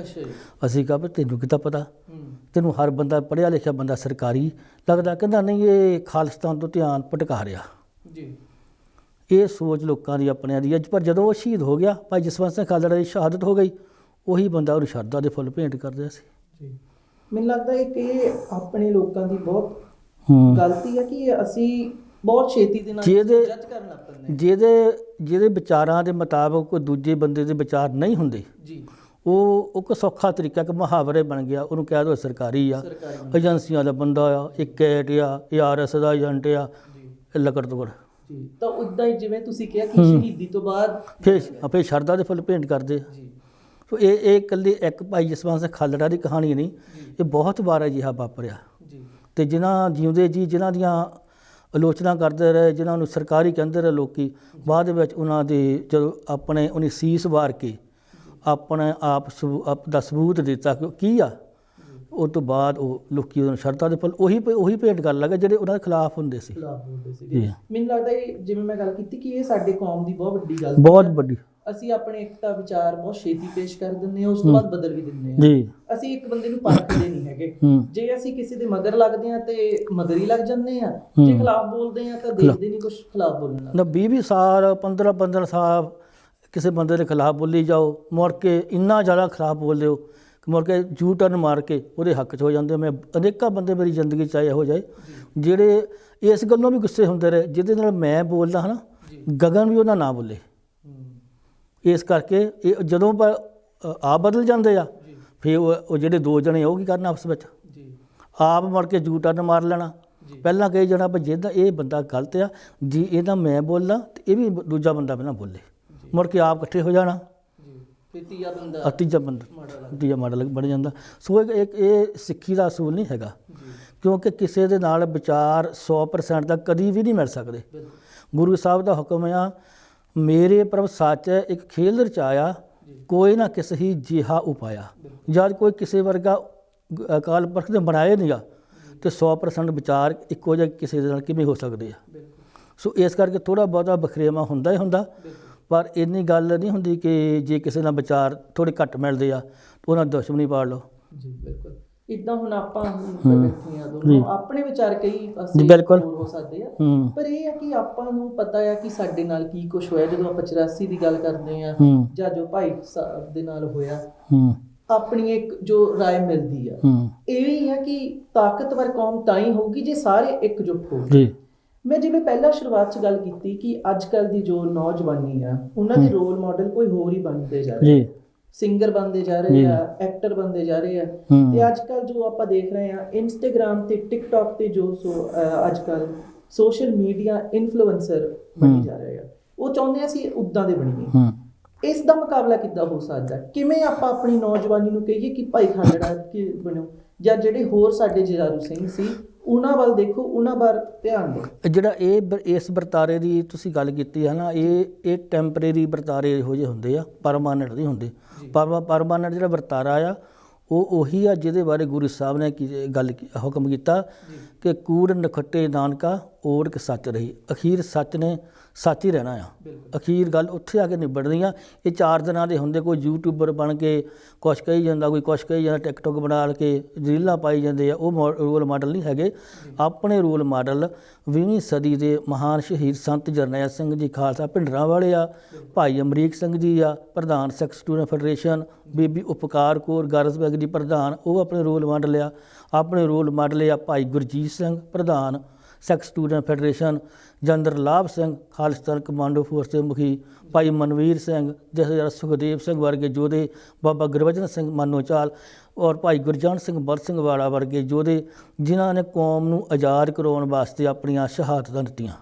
Speaker 1: ਅੱਛਾ ਜੀ।
Speaker 2: ਅਸੀਂ ਕਿਹਾ ਤੈਨੂੰ ਕਿੱਦਾਂ ਪਤਾ? ਤੈਨੂੰ ਹਰ ਬੰਦਾ ਪੜ੍ਹਿਆ ਲਿਖਿਆ ਬੰਦਾ ਸਰਕਾਰੀ ਲੱਗਦਾ ਕਹਿੰਦਾ ਨਹੀਂ ਇਹ ਖਾਲਿਸਤਾਨ ਤੋਂ ਧਿਆਨ ਭਟਕਾ ਰਿਹਾ।
Speaker 1: ਜੀ।
Speaker 2: ਇਹ ਸੋਚ ਲੋਕਾਂ ਦੀ ਆਪਣਿਆਂ ਦੀ ਅੱਜ ਪਰ ਜਦੋਂ ਉਹ ਸ਼ਹੀਦ ਹੋ ਗਿਆ ਭਾਈ ਜਸਵੰਤ ਸਿੰਘ ਖਾਲੜਾ ਦੀ ਸ਼ਹਾਦਤ ਹੋ ਗਈ ਉਹੀ ਬੰਦਾ ਉਹਨੂੰ ਸ਼ਰਧਾ ਦੇ ਫੁੱਲ ਭੇਂਟ ਕਰਦਾ ਸੀ।
Speaker 1: ਜੀ। ਮੈਨੂੰ ਲੱਗਦਾ ਹੈ ਕਿ ਇਹ ਆਪਣੇ ਲੋਕਾਂ ਦੀ ਬਹੁਤ ਗਲਤੀ ਹੈ ਕਿ ਅਸੀਂ ਬਹੁਤ ਛੇਤੀ ਦੇ ਨਾਲ
Speaker 2: ਜਿਹਦੇ-
Speaker 1: ਜੱਜ ਕਰਨ ਲੱਗ ਪੈਂਦੇ।
Speaker 2: ਜਿਹਦੇ ਜਿਹਦੇ ਵਿਚਾਰਾਂ ਦੇ ਮੁਤਾਬਕ ਕੋਈ ਦੂਜੇ ਬੰਦੇ ਦੇ ਵਿਚਾਰ ਨਹੀਂ ਹੁੰਦੇ
Speaker 1: ਜੀ
Speaker 2: ਉਹ ਉਹ ਇੱਕ ਸੌਖਾ ਤਰੀਕਾ ਕਿ ਮੁਹਾਵਰੇ ਬਣ ਗਿਆ ਉਹਨੂੰ ਕਹਿ ਦੋ ਸਰਕਾਰੀ ਆ। ਏਜੰਸੀਆਂ ਦਾ ਬੰਦਾ ਆ ਇਹ ਕੈਟ ਆ ਇਹ ਆਰਐਸ ਦਾ ਏਜੰਟ ਆ ਲੱਕੜ ਤੋੜ
Speaker 1: ਜੀ ਤਾਂ ਉਦਾਂ ਹੀ ਜਿਵੇਂ ਤੁਸੀਂ ਕਿਹਾ ਕਿ। ਸ਼ਹੀਦੀ ਤੋਂ ਬਾਅਦ
Speaker 2: ਫੇਰ ਆਪੇ ਸ਼ਰਧਾ ਦੇ ਫੁੱਲ ਭੇਂਟ ਕਰਦੇ ਆ।
Speaker 1: ਜੀ
Speaker 2: ਸੋ ਇਹ ਇਹ ਇਕੱਲੀ ਇੱਕ ਭਾਈ ਜਸਵੰਤ ਸਿੰਘ ਖਾਲੜਾ ਦੀ ਕਹਾਣੀ ਨਹੀਂ ਇਹ ਬਹੁਤ ਵਾਰ ਅਜਿਹਾ ਵਾਪਰਿਆ
Speaker 1: ਜੀ
Speaker 2: ਤੇ ਜਿਨ੍ਹਾਂ ਜਿਉਂਦੇ ਜੀ ਜਿਨ੍ਹਾਂ ਦੀਆਂ ਆਲੋਚਨਾ ਕਰਦੇ ਰਹੇ ਜਿਨ੍ਹਾਂ ਨੂੰ ਸਰਕਾਰੀ ਕਹਿੰਦੇ ਰਹੇ ਲੋਕੀ। ਬਾਅਦ ਵਿੱਚ ਉਹਨਾਂ ਦੇ ਜਦੋਂ ਆਪਣੇ ਉਹਨੇ ਸੀਸ ਵਾਰ ਕੇ ਆਪਣੇ ਆਪ ਆਪ ਦਾ ਸਬੂਤ ਦਿੱਤਾ ਕਿ ਉਹ ਕੀ ਆ? ਉਸ ਤੋਂ ਬਾਅਦ ਉਹ ਲੋਕੀ ਉਹਨਾਂ ਸ਼ਰਤਾਂ ਦੇ ਫੁੱਲ ਉਹੀ ਉਹੀ ਭੇਟ ਕਰਨ ਲੱਗੇ ਜਿਹੜੇ ਉਹਨਾਂ ਦੇ ਖਿਲਾਫ ਹੁੰਦੇ ਸੀ।
Speaker 1: ਖਿਲਾਫ ਸੀਗੇ
Speaker 2: ਜੀ।
Speaker 1: ਮੈਨੂੰ ਲੱਗਦਾ ਜਿਵੇਂ ਮੈਂ ਗੱਲ ਕੀਤੀ ਕਿ ਇਹ ਸਾਡੇ ਕੌਮ ਦੀ ਬਹੁਤ ਵੱਡੀ ਗੱਲ
Speaker 2: ਬਹੁਤ ਵੱਡੀ।
Speaker 1: ਅਸੀਂ ਆਪਣੇ ਇਕਤਾ ਵਿਚਾਰ ਬਹੁਤ ਛੇਤੀ ਪੇਸ਼ ਕਰ ਦਿੰਦੇ ਹਾਂ ਉਸ ਤੋਂ ਬਾਅਦ ਬਦਲ ਵੀ ਦਿੰਦੇ ਹਾਂ।
Speaker 2: ਜੀ।
Speaker 1: ਅਸੀਂ ਇੱਕ ਬੰਦੇ ਨੂੰ ਪਰਖਦੇ ਨਹੀਂ ਹੈਗੇ।
Speaker 2: ਹੂੰ।
Speaker 1: ਜੇ ਅਸੀਂ ਕਿਸੇ ਦੇ ਮਗਰ ਲੱਗਦੇ ਆ ਤੇ ਮਗਰ ਹੀ ਲੱਗ ਜਾਂਦੇ ਆ
Speaker 2: ਹੂੰ।
Speaker 1: ਜੇ ਖਿਲਾਫ ਬੋਲਦੇ ਆ ਤਾਂ ਦੇਖਦੇ ਨਹੀਂ ਕੁਝ ਖਿਲਾਫ ਬੋਲਣ
Speaker 2: ਨਾ 20 20 ਸਾਲ 15 15 ਸਾਲ ਕਿਸੇ ਬੰਦੇ ਦੇ ਖਿਲਾਫ ਬੋਲੀ ਜਾਓ ਮੁੜ ਕੇ ਇੰਨਾ ਜ਼ਿਆਦਾ ਖਿਲਾਫ ਬੋਲਦੇ ਹੋ ਕਿ ਮੁੜ ਕੇ ਜੂ ਟਰਨ ਮਾਰ ਕੇ ਉਹਦੇ ਹੱਕ 'ਚ ਹੋ ਜਾਂਦੇ ਹੋ। ਮੈਂ ਅਨੇਕਾਂ ਬੰਦੇ ਮੇਰੀ ਜ਼ਿੰਦਗੀ 'ਚ ਆਏ ਹੋ ਜਾਏ ਜਿਹੜੇ ਇਸ ਗੱਲੋਂ ਵੀ ਗੁੱਸੇ ਹੁੰਦੇ ਰਹੇ ਜਿਹਦੇ ਨਾਲ ਮੈਂ ਬੋਲਦਾ ਹਨਾ ਗਗਨ ਵੀ ਉਹਨਾਂ ਨਾ ਬੋਲੇ।
Speaker 1: ਹੂੰ।
Speaker 2: ਇਸ ਕਰਕੇ ਇਹ ਜਦੋਂ ਆਪ ਬਦਲ ਜਾਂਦੇ ਆ ਫਿਰ ਉਹ ਜਿਹੜੇ ਦੋ ਜਣੇ ਉਹ ਕੀ ਕਰਨ ਆਪਸ ਵਿੱਚ?
Speaker 1: ਜੀ।
Speaker 2: ਆਪ ਮੁੜ ਕੇ ਜੂ ਟਰਨ ਮਾਰ ਲੈਣਾ। ਪਹਿਲਾਂ ਕਹੀ ਜਾਣਾ ਵੀ ਜਿਹਦਾ ਇਹ ਬੰਦਾ ਗਲਤ ਆ ਜੀ ਇਹਦਾ ਮੈਂ ਬੋਲਾਂ ਤੇ ਇਹ ਵੀ ਦੂਜਾ ਬੰਦਾ ਨਾ ਬੋਲੇ। ਮੁੜ ਕੇ ਆਪ ਇਕੱਠੇ ਹੋ ਜਾਣਾ।
Speaker 1: ਜੀ। ਫਿਰ ਤੀਆ ਬੰਦਾ
Speaker 2: ਤੀਜਾ ਬੰਦਾ ਤੀਜਾ ਮਾਡਲ ਬਣ ਜਾਂਦਾ। ਸੋ ਇਹ ਇੱਕ ਇਹ ਸਿੱਖੀ ਦਾ ਅਸੂਲ ਨਹੀਂ ਹੈਗਾ। ਕਿਉਂਕਿ ਕਿਸੇ ਦੇ ਨਾਲ ਵਿਚਾਰ 100% ਦਾ ਕਦੀ ਵੀ ਨਹੀਂ ਮਿਲ ਸਕਦੇ। ਗੁਰੂ ਸਾਹਿਬ ਦਾ ਹੁਕਮ ਆ ਮੇਰੇ ਪ੍ਰਭ ਸੱਚ ਇੱਕ ਖੇਲ ਰਚਾਇਆ ਕੋਈ ਨਾ ਕਿਸ ਹੀ ਜਿਹਾ ਉਪਾਇਆ। ਜਦ ਕੋਈ ਕਿਸੇ ਵਰਗਾ ਅਕਾਲ ਪੁਰਖ ਨੇ ਬਣਾਏ ਨਹੀਂਗਾ ਤੇ 100% ਵਿਚਾਰ ਇੱਕੋ ਜਿਹਾ ਕਿਸੇ ਦੇ ਨਾਲ ਕਿਵੇਂ ਹੋ ਸਕਦੇ ਆ? ਸੋ ਇਸ ਕਰਕੇ ਥੋੜਾ ਬਹੁਤਾ ਬਖਰੇਵਾ ਹੁੰਦਾ ਹੀ ਹੁੰਦਾ ਪਰ ਇੰਨੀ ਗੱਲ ਨਹੀਂ ਹੁੰਦੀ ਕਿ ਜੇ ਕਿਸੇ ਨਾਲ ਵਿਚਾਰ ਥੋੜੇ ਘੱਟ ਮਿਲਦੇ ਆ ਤਾਂ ਉਹਨਾਂ ਦੁਸ਼ਮਣੀ ਪਾੜ ਲਓ।
Speaker 1: ਜੀ ਬਿਲਕੁਲ। ਇਦਾਂ ਹੁਣ ਆਪਾਂ ਹੁਣ
Speaker 2: ਹਮ,
Speaker 1: ਬੈਠੇ ਆ
Speaker 2: ਜੀ।
Speaker 1: ਦੋਨੋਂ ਆਪਣੇ ਵਿਚਾਰ ਕਈ
Speaker 2: ਜੀ,
Speaker 1: ਅਸੀਂ
Speaker 2: ਬਿਲਕੁਲ।
Speaker 1: ਹੋਰ ਹੋ ਸਕਦੇ ਆ
Speaker 2: ਹੂੰ
Speaker 1: ਪਰ ਇਹ ਹੈ ਕਿ ਆਪਾਂ ਨੂੰ ਪਤਾ ਹੈ ਕਿ ਸਾਡੇ ਨਾਲ ਕੀ ਕੁਝ ਹੋਇਆ ਜਦੋਂ ਆਪਾਂ 84 ਦੀ ਗੱਲ ਕਰਦੇ ਆ
Speaker 2: ਹੂੰ
Speaker 1: ਜਾਂ ਜੋ ਭਾਈ ਸਾਹਿਬ ਦੇ ਨਾਲ ਹੋਇਆ
Speaker 2: ਹੂੰ
Speaker 1: ਆਪਣੀ ਇੱਕ ਜੋ رائے ਮਿਲਦੀ ਆ
Speaker 2: ਹੂੰ
Speaker 1: ਇਹ ਵੀ ਹੈ ਕਿ ਤਾਕਤਵਰ ਕੌਮ ਤਾਂ ਹੀ ਹੋਊਗੀ ਜੇ ਸਾਰੇ ਇਕਜੁੱਟ ਹੋਣ
Speaker 2: ਜੀ
Speaker 1: ਮੈਂ ਜਿਵੇਂ ਪਹਿਲਾਂ ਸ਼ੁਰੂਆਤ 'ਚ ਗੱਲ ਕੀਤੀ ਕਿ ਅੱਜ ਕੱਲ ਦੀ ਜੋ ਨੌਜਵਾਨੀ ਆ ਉਹਨਾਂ ਦੇ
Speaker 2: ਹਮ।
Speaker 1: ਰੋਲ ਮਾਡਲ ਕੋਈ ਹੋਰ ਹੀ ਬਣਦੇ ਜਾ ਰਹੇ
Speaker 2: ਜੀ
Speaker 1: ਸਿੰਗਰ ਬਣਦੇ ਜਾ। ਰਹੇ ਆ ਐਕਟਰ ਬਣਦੇ ਜਾ ਰਹੇ ਆ ਤੇ ਅੱਜ ਕੱਲ ਜੋ ਆਪਾਂ ਦੇਖ ਰਹੇ ਆ ਇੰਸਟਾਗ੍ਰam ਤੇ ਟਿਕਟੌਕ ਤੇ ਜੋ ਸੋ ਅੱਜ ਕੱਲ ਸੋਸ਼ਲ ਮੀਡੀਆ ਇਨਫਲੂਐਂਸਰ ਬਣੀ। ਜਾ ਰਹੇ ਆ ਉਹ ਚਾਹੁੰਦੇ ਆ ਅਸੀਂ ਉਦਾਂ ਦੇ ਬਣੀਏ ਇਸ ਦਾ ਮੁਕਾਬਲਾ ਕਿੱਦਾਂ ਹੋ ਸਕਦਾ? ਕਿਵੇਂ ਆਪਾਂ ਆਪਣੀ ਨੌਜਵਾਨੀ ਨੂੰ ਕਹੀਏ ਕਿ ਭਾਈ ਖਾਲੜਾ ਕਿ ਬਣੋ ਜਾਂ ਜਿਹੜੇ ਹੋਰ ਸਾਡੇ ਜਰਾਰੂ ਸਿੰਘ ਸੀ ਉਹਨਾਂ ਵੱਲ ਦੇਖੋ ਉਹਨਾਂ ਵੱਲ ਧਿਆਨ ਦਿਓ।
Speaker 2: ਜਿਹੜਾ ਇਹ ਇਸ ਵਰਤਾਰੇ ਦੀ ਤੁਸੀਂ ਗੱਲ ਕੀਤੀ ਹੈ ਨਾ ਇਹ ਇਹ ਟੈਂਪਰੇਰੀ ਵਰਤਾਰੇ ਇਹੋ ਜਿਹੇ ਹੁੰਦੇ ਆ ਪਰਮਾਨੈਂਟ ਨਹੀਂ ਹੁੰਦੇ। ਪਰਮਾਨੈਂਟ ਜਿਹੜਾ ਵਰਤਾਰਾ ਆ ਉਹ ਉਹੀ ਆ ਜਿਹਦੇ ਬਾਰੇ ਗੁਰੂ ਸਾਹਿਬ ਨੇ ਗੱਲ ਹੁਕਮ ਕੀਤਾ ਕਿ ਕੂੜ ਨਖੱਟੇ ਨਾਨਕਾ ਓੜਕ ਸੱਚ ਰਹੀ। ਅਖੀਰ ਸੱਚ ਨੇ ਸੱਚ ਹੀ ਰਹਿਣਾ ਆ। ਅਖੀਰ ਗੱਲ ਉੱਥੇ ਆ ਕੇ ਨਿਬੜਨੀ ਆ। ਇਹ ਚਾਰ ਦਿਨਾਂ ਦੇ ਹੁੰਦੇ ਕੋਈ ਯੂਟਿਊਬਰ ਬਣ ਕੇ ਕੁਛ ਕਹੀ ਜਾਂਦਾ ਕੋਈ ਕੁਛ ਕਹੀ ਜਾਂਦਾ ਟਿਕਟੋਕ ਬਣਾ ਕੇ ਰੀਲਾਂ ਪਾਈ ਜਾਂਦੇ ਆ। ਉਹ ਰੋਲ ਮਾਡਲ ਨਹੀਂ ਹੈਗੇ। ਆਪਣੇ ਰੋਲ ਮਾਡਲ 20ਵੀਂ ਸਦੀ ਦੇ ਮਹਾਨ ਸ਼ਹੀਦ ਸੰਤ ਜਰਨੈਲ ਸਿੰਘ ਜੀ ਖਾਲਸਾ ਭਿੰਡਰਾਂ ਵਾਲੇ ਆ। ਭਾਈ ਅਮਰੀਕ ਸਿੰਘ ਜੀ ਆ ਪ੍ਰਧਾਨ ਸਿੱਖ ਸਟੂਡੈਂਟ ਫੈਡਰੇਸ਼ਨ ਬੀਬੀ ਉਪਕਾਰ ਕੌਰ ਗਰਜ਼ਬੈਗ ਦੀ ਪ੍ਰਧਾਨ ਉਹ ਆਪਣੇ ਰੋਲ ਮਾਡਲ ਆ। ਆਪਣੇ ਰੋਲ ਮਾਡਲ ਆ ਭਾਈ ਗੁਰਜੀਤ ਸਿੰਘ ਪ੍ਰਧਾਨ ਸਿੱਖ ਸਟੂਡੈਂਟ ਫੈਡਰੇਸ਼ਨ ਜਨਰਲ ਲਾਭ ਸਿੰਘ ਖਾਲਿਸਤਾਨ ਕਮਾਂਡੋ ਫੋਰਸ ਦੇ ਮੁਖੀ ਭਾਈ ਮਨਵੀਰ ਸਿੰਘ ਜਥੇਦਾਰ ਸੁਖਦੇਵ ਸਿੰਘ ਵਰਗੇ ਯੋਧੇ ਬਾਬਾ ਗੁਰਬਚਨ ਸਿੰਘ ਮਾਨੋਚਾਲ ਔਰ ਭਾਈ ਗੁਰਜਨ ਸਿੰਘ ਬਰ ਸਿੰਘ ਵਾਲਾ ਵਰਗੇ ਯੋਧੇ ਜਿਨ੍ਹਾਂ ਨੇ ਕੌਮ ਨੂੰ ਆਜ਼ਾਦ ਕਰਵਾਉਣ ਵਾਸਤੇ ਆਪਣੀਆਂ ਸ਼ਹਾਦਤਾਂ ਦਿੱਤੀਆਂ।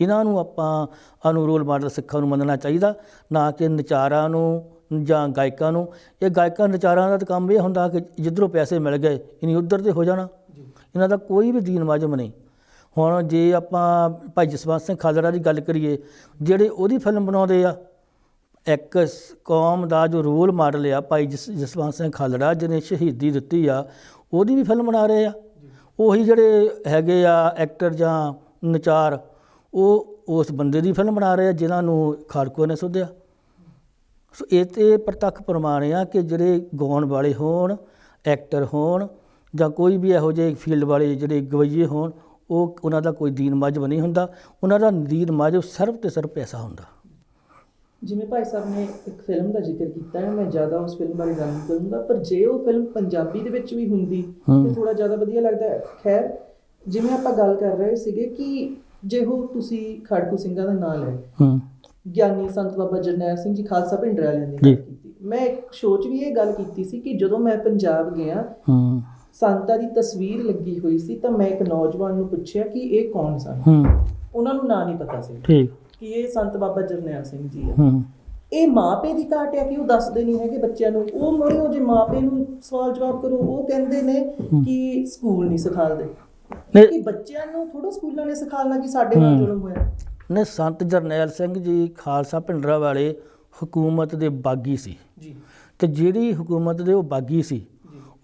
Speaker 2: ਇਹਨਾਂ ਨੂੰ ਆਪਾਂ ਅਨੂ ਰੋਲ ਮਾਡਲ ਸਿੱਖਾਂ ਨੂੰ ਮੰਨਣਾ ਚਾਹੀਦਾ ਨਾ ਕਿ ਨਚਾਰਾਂ ਨੂੰ ਜਾਂ ਗਾਇਕਾਂ ਨੂੰ। ਇਹ ਗਾਇਕਾਂ ਨਚਾਰਾਂ ਦਾ ਤਾਂ ਕੰਮ ਇਹ ਹੁੰਦਾ ਕਿ ਜਿੱਧਰੋਂ ਪੈਸੇ ਮਿਲ ਗਏ ਇਨੀ ਉਧਰ ਤੇ ਹੋ ਜਾਣਾ। ਇਹਨਾਂ ਦਾ ਕੋਈ ਵੀ ਦੀਨ ਮਾਜਮ ਨਹੀਂ। ਹੁਣ ਜੇ ਆਪਾਂ ਭਾਈ ਜਸਵੰਤ ਸਿੰਘ ਖਾਲੜਾ ਦੀ ਗੱਲ ਕਰੀਏ, ਜਿਹੜੇ ਉਹਦੀ ਫਿਲਮ ਬਣਾਉਂਦੇ ਆ, ਇੱਕ ਕੌਮ ਦਾ ਜੋ ਰੋਲ ਮਾਡਲ ਆ ਭਾਈ ਜਸ- ਜਸਵੰਤ ਸਿੰਘ ਖਾਲੜਾ, ਜਿਹਨੇ ਸ਼ਹੀਦੀ ਦਿੱਤੀ ਆ, ਉਹਦੀ ਵੀ ਫਿਲਮ ਬਣਾ ਰਹੇ ਆ। ਉਹੀ ਜਿਹੜੇ ਹੈਗੇ ਆ ਐਕਟਰ ਜਾਂ ਨਚਾਰ, ਉਹ ਉਸ ਬੰਦੇ ਦੀ ਫਿਲਮ ਬਣਾ ਰਹੇ ਆ, ਜਿਨ੍ਹਾਂ ਨੂੰ ਖਾੜਕੂ ਨੇ ਸੋਧਿਆ। ਸੋ ਇਹ ਤੇ ਪ੍ਰਤੱਖ ਪ੍ਰਮਾਣ ਆ ਕਿ ਜਿਹੜੇ ਗਾਉਣ ਵਾਲੇ ਹੋਣ ਐਕਟਰ ਹੋਣ, ਜਾਂ ਕੋਈ ਵੀ ਇਹੋ ਜਿਹੇ ਫੀਲਡ ਵਾਲੇ ਜਿਹੜੇ ਗਵਈਏ ਹੋਣ ਉਹ ਉਹਨਾਂ ਦਾ ਕੋਈ ਦੀਨ ਮਜਬ ਨਹੀਂ ਹੁੰਦਾ ਉਹਨਾਂ ਦਾ ਦੀਨ ਮਜਬ ਸਿਰਫ ਤੇ ਸਿਰਫ ਪੈਸਾ ਹੁੰਦਾ।
Speaker 1: ਜਿਵੇਂ ਭਾਈ ਸਾਹਿਬ ਨੇ ਇੱਕ ਫਿਲਮ ਦਾ ਜ਼ਿਕਰ ਕੀਤਾ ਹੈ ਮੈਂ ਜ਼ਿਆਦਾ ਉਸ ਫਿਲਮ ਬਾਰੇ ਗੱਲ ਨਹੀਂ ਕਰੂੰਗਾ ਪਰ ਜੇ ਉਹ ਫਿਲਮ ਪੰਜਾਬੀ ਦੇ ਵਿੱਚ ਵੀ ਹੁੰਦੀ। ਤੇ ਥੋੜਾ ਜ਼ਿਆਦਾ ਵਧੀਆ ਲੱਗਦਾ ਹੈ। ਖੈਰ ਜਿਵੇਂ ਆਪਾਂ ਗੱਲ ਕਰ ਰਹੇ ਸੀਗੇ ਕਿ ਜੇ ਤੁਸੀਂ ਖੜਕੂ ਸਿੰਘਾਂ ਦਾ ਨਾਮ ਲੈ
Speaker 2: ਹੂੰ।
Speaker 1: ਗਿਆਨੀ ਸੰਤ ਬਾਬਾ ਜਰਨੈਲ ਸਿੰਘ ਜੀ ਖਾਲਸਾ ਪਿੰਡਰ ਵਾਲਿਆਂ ਦੀ
Speaker 2: ਜੀ।
Speaker 1: ਗੱਲ ਕੀਤੀ। ਮੈਂ ਇੱਕ ਸ਼ੋਅ 'ਚ ਵੀ ਇਹ ਗੱਲ ਕੀਤੀ ਸੀ ਕਿ ਜਦੋਂ ਮੈਂ ਪੰਜਾਬ ਗਿਆ
Speaker 2: ਹੂੰ।
Speaker 1: ਸੰਤਾਂ ਦੀ ਤਸਵੀਰ ਲੱਗੀ ਹੋਈ ਸੀ ਤਾਂ ਮੈਂ ਇੱਕ ਨੌਜਵਾਨ ਨੂੰ ਪੁੱਛਿਆ ਕਿ ਇਹ ਕੌਣ ਸਨ?
Speaker 2: ਹੂੰ।
Speaker 1: ਉਹਨਾਂ ਨੂੰ ਨਾਂ ਨਹੀਂ ਪਤਾ ਸੀ।
Speaker 2: ਠੀਕ।
Speaker 1: ਕਿ ਇਹ ਸੰਤ ਬਾਬਾ ਜਰਨੈਲ ਸਿੰਘ ਜੀ ਆ।
Speaker 2: ਹੂੰ।
Speaker 1: ਇਹ ਮਾਪੇ ਦੀ ਘਾਟ ਹੈ ਕਿ ਉਹ ਦੱਸਦੇ ਨਹੀਂ ਹੈਗੇ ਬੱਚਿਆਂ ਨੂੰ। ਉਹ ਉਹ ਜੇ ਮਾਪੇ ਨੂੰ ਸਵਾਲ ਜਵਾਬ ਕਰੋ ਉਹ ਕਹਿੰਦੇ ਨੇ ਕਿ ਸਕੂਲ ਨਹੀਂ ਸਿਖਾਉਂਦੇ। ਕਿ ਬੱਚਿਆਂ ਨੂੰ ਥੋੜਾ ਸਕੂਲਾਂ ਨੇ ਸਿਖਾਉਣਾ ਕਿ ਸਾਡੇ ਨਾਲ। ਜ਼ੁਲਮ ਹੋਇਆ।
Speaker 2: ਨੇ ਸੰਤ ਜਰਨੈਲ ਸਿੰਘ ਜੀ ਖਾਲਸਾ ਭਿੰਡਰਾ ਵਾਲੇ ਹਕੂਮਤ ਦੇ ਬਾਗੀ ਸੀ।
Speaker 1: ਜੀ।
Speaker 2: ਤੇ ਜਿਹੜੀ ਹਕੂਮਤ ਦੇ ਉਹ ਬਾਗੀ ਸੀ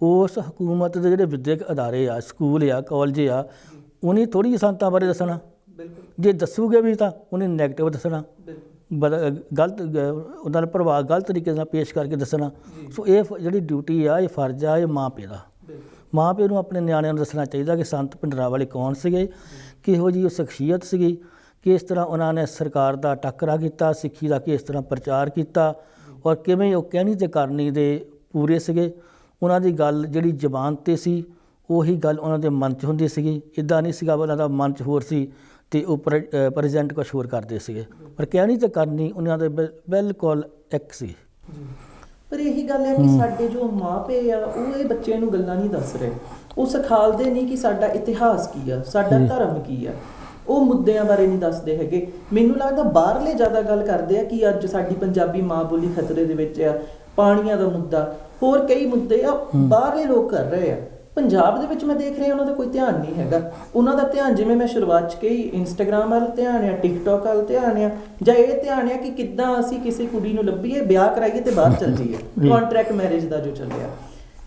Speaker 2: ਉਸ ਹਕੂਮਤ ਦੇ ਜਿਹੜੇ ਵਿਦਿਅਕ ਅਦਾਰੇ ਆ ਸਕੂਲ ਆ ਕਾਲਜ ਆ ਉਹਨੇ ਥੋੜੀ ਸੰਤਾਂ ਬਾਰੇ ਦੱਸਣਾ।
Speaker 1: ਬਿਲਕੁਲ।
Speaker 2: ਜੇ ਦੱਸੂਗੇ ਵੀ ਤਾਂ ਉਹਨੇ 네ਗੇਟਿਵ ਦੱਸਣਾ ਗਲਤ ਉਹਨਾਂ ਦਾ ਪ੍ਰਭਾਵ ਗਲਤ ਤਰੀਕੇ ਨਾਲ ਪੇਸ਼ ਕਰਕੇ ਦੱਸਣਾ।
Speaker 1: ਜੀ।
Speaker 2: ਸੋ ਇਹ ਜਿਹੜੀ ਡਿਊਟੀ ਆ ਇਹ ਫਰਜ਼ ਆ ਇਹ ਮਾਂ ਪਿਓ ਦਾ। ਮਾਂ ਪਿਓ ਨੂੰ ਆਪਣੇ ਨਿਆਣਿਆਂ ਨੂੰ ਦੱਸਣਾ ਚਾਹੀਦਾ ਕਿ ਸੰਤ ਭਿੰਡਰਾਂ ਵਾਲੇ ਕੌਣ ਸੀਗੇ ਕਿਹੋ ਜਿਹੀ ਉਹ ਸ਼ਖਸੀਅਤ ਸੀਗੀ ਕਿਸ ਤਰ੍ਹਾਂ ਉਹਨਾਂ ਨੇ ਸਰਕਾਰ ਦਾ ਟੱਕਰਾ ਕੀਤਾ ਸਿੱਖੀ ਦਾ ਕਿਸ ਤਰ੍ਹਾਂ ਪ੍ਰਚਾਰ ਕੀਤਾ ਔਰ ਕਿਵੇਂ ਉਹ ਕਹਿਣੀ ਤੇ ਕਰਨੀ ਦੇ ਪੂਰੇ ਸੀਗੇ। ਉਹਨਾਂ ਦੀ ਗੱਲ ਜਿਹੜੀ ਜ਼ਬਾਨ ਤੇ ਸੀ ਉਹੀ ਗੱਲ ਉਹਨਾਂ ਦੇ ਮਨ 'ਚ ਹੁੰਦੀ ਸੀਗੀ। ਇਦਾਂ ਨਹੀਂ ਸੀਗਾ ਉਹਨਾਂ ਦਾ ਮਨ 'ਚ ਹੋਰ ਸੀ ਤੇ ਉਹ ਪ੍ਰੈਜ਼ੈਂਟ ਕੁਝ ਹੋਰ ਕਰਦੇ ਸੀਗੇ। ਪਰ ਕਹਿਣੀ ਤੇ ਕਰਨੀ ਉਹਨਾਂ ਦੇ ਬਿਲ- ਬਿਲਕੁਲ ਇੱਕ ਸੀ।
Speaker 1: ਪਰ ਇਹੀ ਗੱਲ ਹੈ ਕਿ ਸਾਡੇ ਜੋ ਮਾਪੇ ਆ ਉਹ ਇਹ ਬੱਚੇ ਨੂੰ ਗੱਲਾਂ ਨਹੀਂ ਦੱਸ ਰਹੇ। ਉਹ ਸਿਖਾਲਦੇ ਨਹੀਂ ਕਿ ਸਾਡਾ ਇਤਿਹਾਸ ਕੀ ਆ ਸਾਡਾ। ਧਰਮ ਕੀ ਆ। ਉਹ ਮੁੱਦਿਆਂ ਬਾਰੇ ਨਹੀਂ ਦੱਸਦੇ ਹੈਗੇ। ਮੈਨੂੰ ਲੱਗਦਾ ਬਾਹਰਲੇ ਜ਼ਿਆਦਾ ਗੱਲ ਕਰਦੇ ਆ ਕਿ ਅੱਜ ਸਾਡੀ ਪੰਜਾਬੀ ਮਾਂ ਬੋਲੀ ਖਤਰੇ ਦੇ ਵਿੱਚ ਆ ਪਾਣੀਆਂ ਦਾ ਮੁੱਦਾ। ਹੋਰ ਕਈ ਮੁੱਦੇ ਆ ਬਾਹਰਲੇ ਲੋਕ ਕਰ ਰਹੇ ਆ। ਪੰਜਾਬ ਦੇ ਵਿੱਚ ਮੈਂ ਦੇਖ ਰਿਹਾ ਉਹਨਾਂ ਦਾ ਕੋਈ ਧਿਆਨ ਨਹੀਂ ਹੈਗਾ। ਉਹਨਾਂ ਦਾ ਧਿਆਨ ਜਿਵੇਂ ਮੈਂ ਸ਼ੁਰੂਆਤ ਚ ਕਹੀ ਇੰਸਟਾਗ੍ਰam ਵੱਲ ਧਿਆਨ ਆ ਟਿਕਟੌਕ ਵੱਲ ਧਿਆਨ ਆ ਜਾਂ ਇਹ ਧਿਆਨ ਆ ਕਿ ਕਿੱਦਾਂ ਅਸੀਂ ਕਿਸੇ ਕੁੜੀ ਨੂੰ ਲੱਭੀਏ ਵਿਆਹ ਕਰਾਈਏ ਤੇ ਬਾਹਰ ਚੱਲ ਜਾਈਏ। ਕੰਟਰੈਕਟ ਮੈਰਿਜ ਦਾ ਜੋ ਚੱਲਿਆ।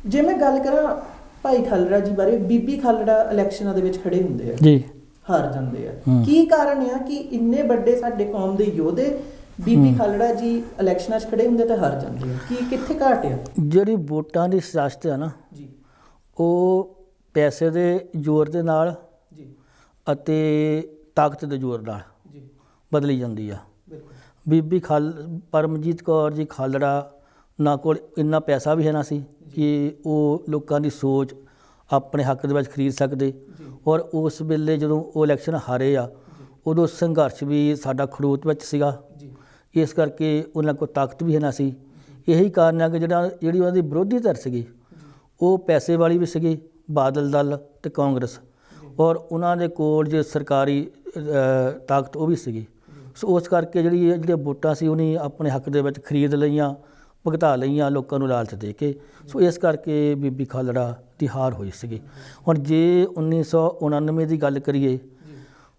Speaker 1: ਜੇ ਮੈਂ ਗੱਲ ਕਰਾਂ ਭਾਈ ਖਾਲੜਾ ਜੀ ਬਾਰੇ ਬੀਬੀ ਖਾਲੜਾ ਇਲੈਕਸ਼ਨਾਂ ਦੇ ਵਿੱਚ ਖੜੇ ਹੁੰਦੇ ਆ।
Speaker 2: ਜੀ।
Speaker 1: ਹਾਰ ਜਾਂਦੇ ਆ। ਕੀ ਕਾਰਨ ਆ ਕਿ ਇੰਨੇ ਵੱਡੇ ਸਾਡੇ ਕੌਮ ਦੇ ਯੋਧੇ ਬੀਬੀ। ਖਾਲੜਾ ਜੀ ਇਲੈਕਸ਼ਨਾਂ 'ਚ ਖੜੇ ਹੁੰਦੇ ਤੇ ਹਾਰ ਜਾਂਦੇ ਆ। ਕੀ ਕਿੱਥੇ ਘਾਟ ਆ?
Speaker 2: ਜਿਹੜੀ ਵੋਟਾਂ ਦੀ ਸਿਆਸਤ ਹੈ ਨਾ
Speaker 1: ਜੀ।
Speaker 2: ਉਹ ਪੈਸੇ ਦੇ ਜ਼ੋਰ ਦੇ ਨਾਲ
Speaker 1: ਜੀ।
Speaker 2: ਅਤੇ ਤਾਕਤ ਦੇ ਜ਼ੋਰ ਨਾਲ
Speaker 1: ਜੀ।
Speaker 2: ਬਦਲੀ ਜਾਂਦੀ ਆ। ਬੀਬੀ ਖਾਲ ਪਰਮਜੀਤ ਕੌਰ ਜੀ ਖਾਲੜਾ ਨਾ ਕੋਲ ਇੰਨਾ ਪੈਸਾ ਵੀ ਹੈ ਨਾ ਸੀ ਕਿ ਉਹ ਲੋਕਾਂ ਦੀ ਸੋਚ ਆਪਣੇ ਹੱਕ ਦੇ ਵਿੱਚ ਖਰੀਦ ਸਕਦੇ ਔਰ ਉਸ ਵੇਲੇ ਜਦੋਂ ਉਹ ਇਲੈਕਸ਼ਨ ਹਾਰੇ ਆ ਉਦੋਂ ਸੰਘਰਸ਼ ਵੀ ਸਾਡਾ ਖੜੂਤ ਵਿੱਚ ਸੀਗਾ।
Speaker 1: ਜੀ।
Speaker 2: ਇਸ ਕਰਕੇ ਉਹਨਾਂ ਕੋਲ ਤਾਕਤ ਵੀ ਹੈ ਨਾ ਸੀ। ਇਹੀ ਕਾਰਨ ਹੈ ਕਿ ਜਿਹੜਾ, ਜਿਹੜੀ ਉਹਨਾਂ ਦੀ ਵਿਰੋਧੀ ਧਿਰ ਸੀਗੀ, ਉਹ ਪੈਸੇ ਵਾਲੀ ਵੀ ਸੀਗੀ, ਬਾਦਲ ਦਲ ਤੇ ਕਾਂਗਰਸ। ਔਰ ਉਹਨਾਂ ਦੇ ਕੋਲ ਜੇ ਸਰਕਾਰੀ ਤਾਕਤ ਉਹ ਵੀ ਸੀਗੀ। ਸੋ ਉਸ ਕਰਕੇ ਜਿਹੜੀ ਇਹ, ਜਿਹੜੀਆਂ ਵੋਟਾਂ ਸੀ, ਉਹਨੇ ਆਪਣੇ ਹੱਕ ਦੇ ਵਿੱਚ ਖਰੀਦ ਲਈਆਂ, ਭੁਗਤਾ ਲਈਆਂ ਲੋਕਾਂ ਨੂੰ ਲਾਲਚ ਦੇ ਕੇ। ਸੋ ਇਸ ਕਰਕੇ ਬੀਬੀ ਖਾਲੜਾ ਦੀ ਹਾਰ ਹੋਈ ਸੀਗੀ। ਹੁਣ ਜੇ 1999 ਦੀ ਗੱਲ ਕਰੀਏ,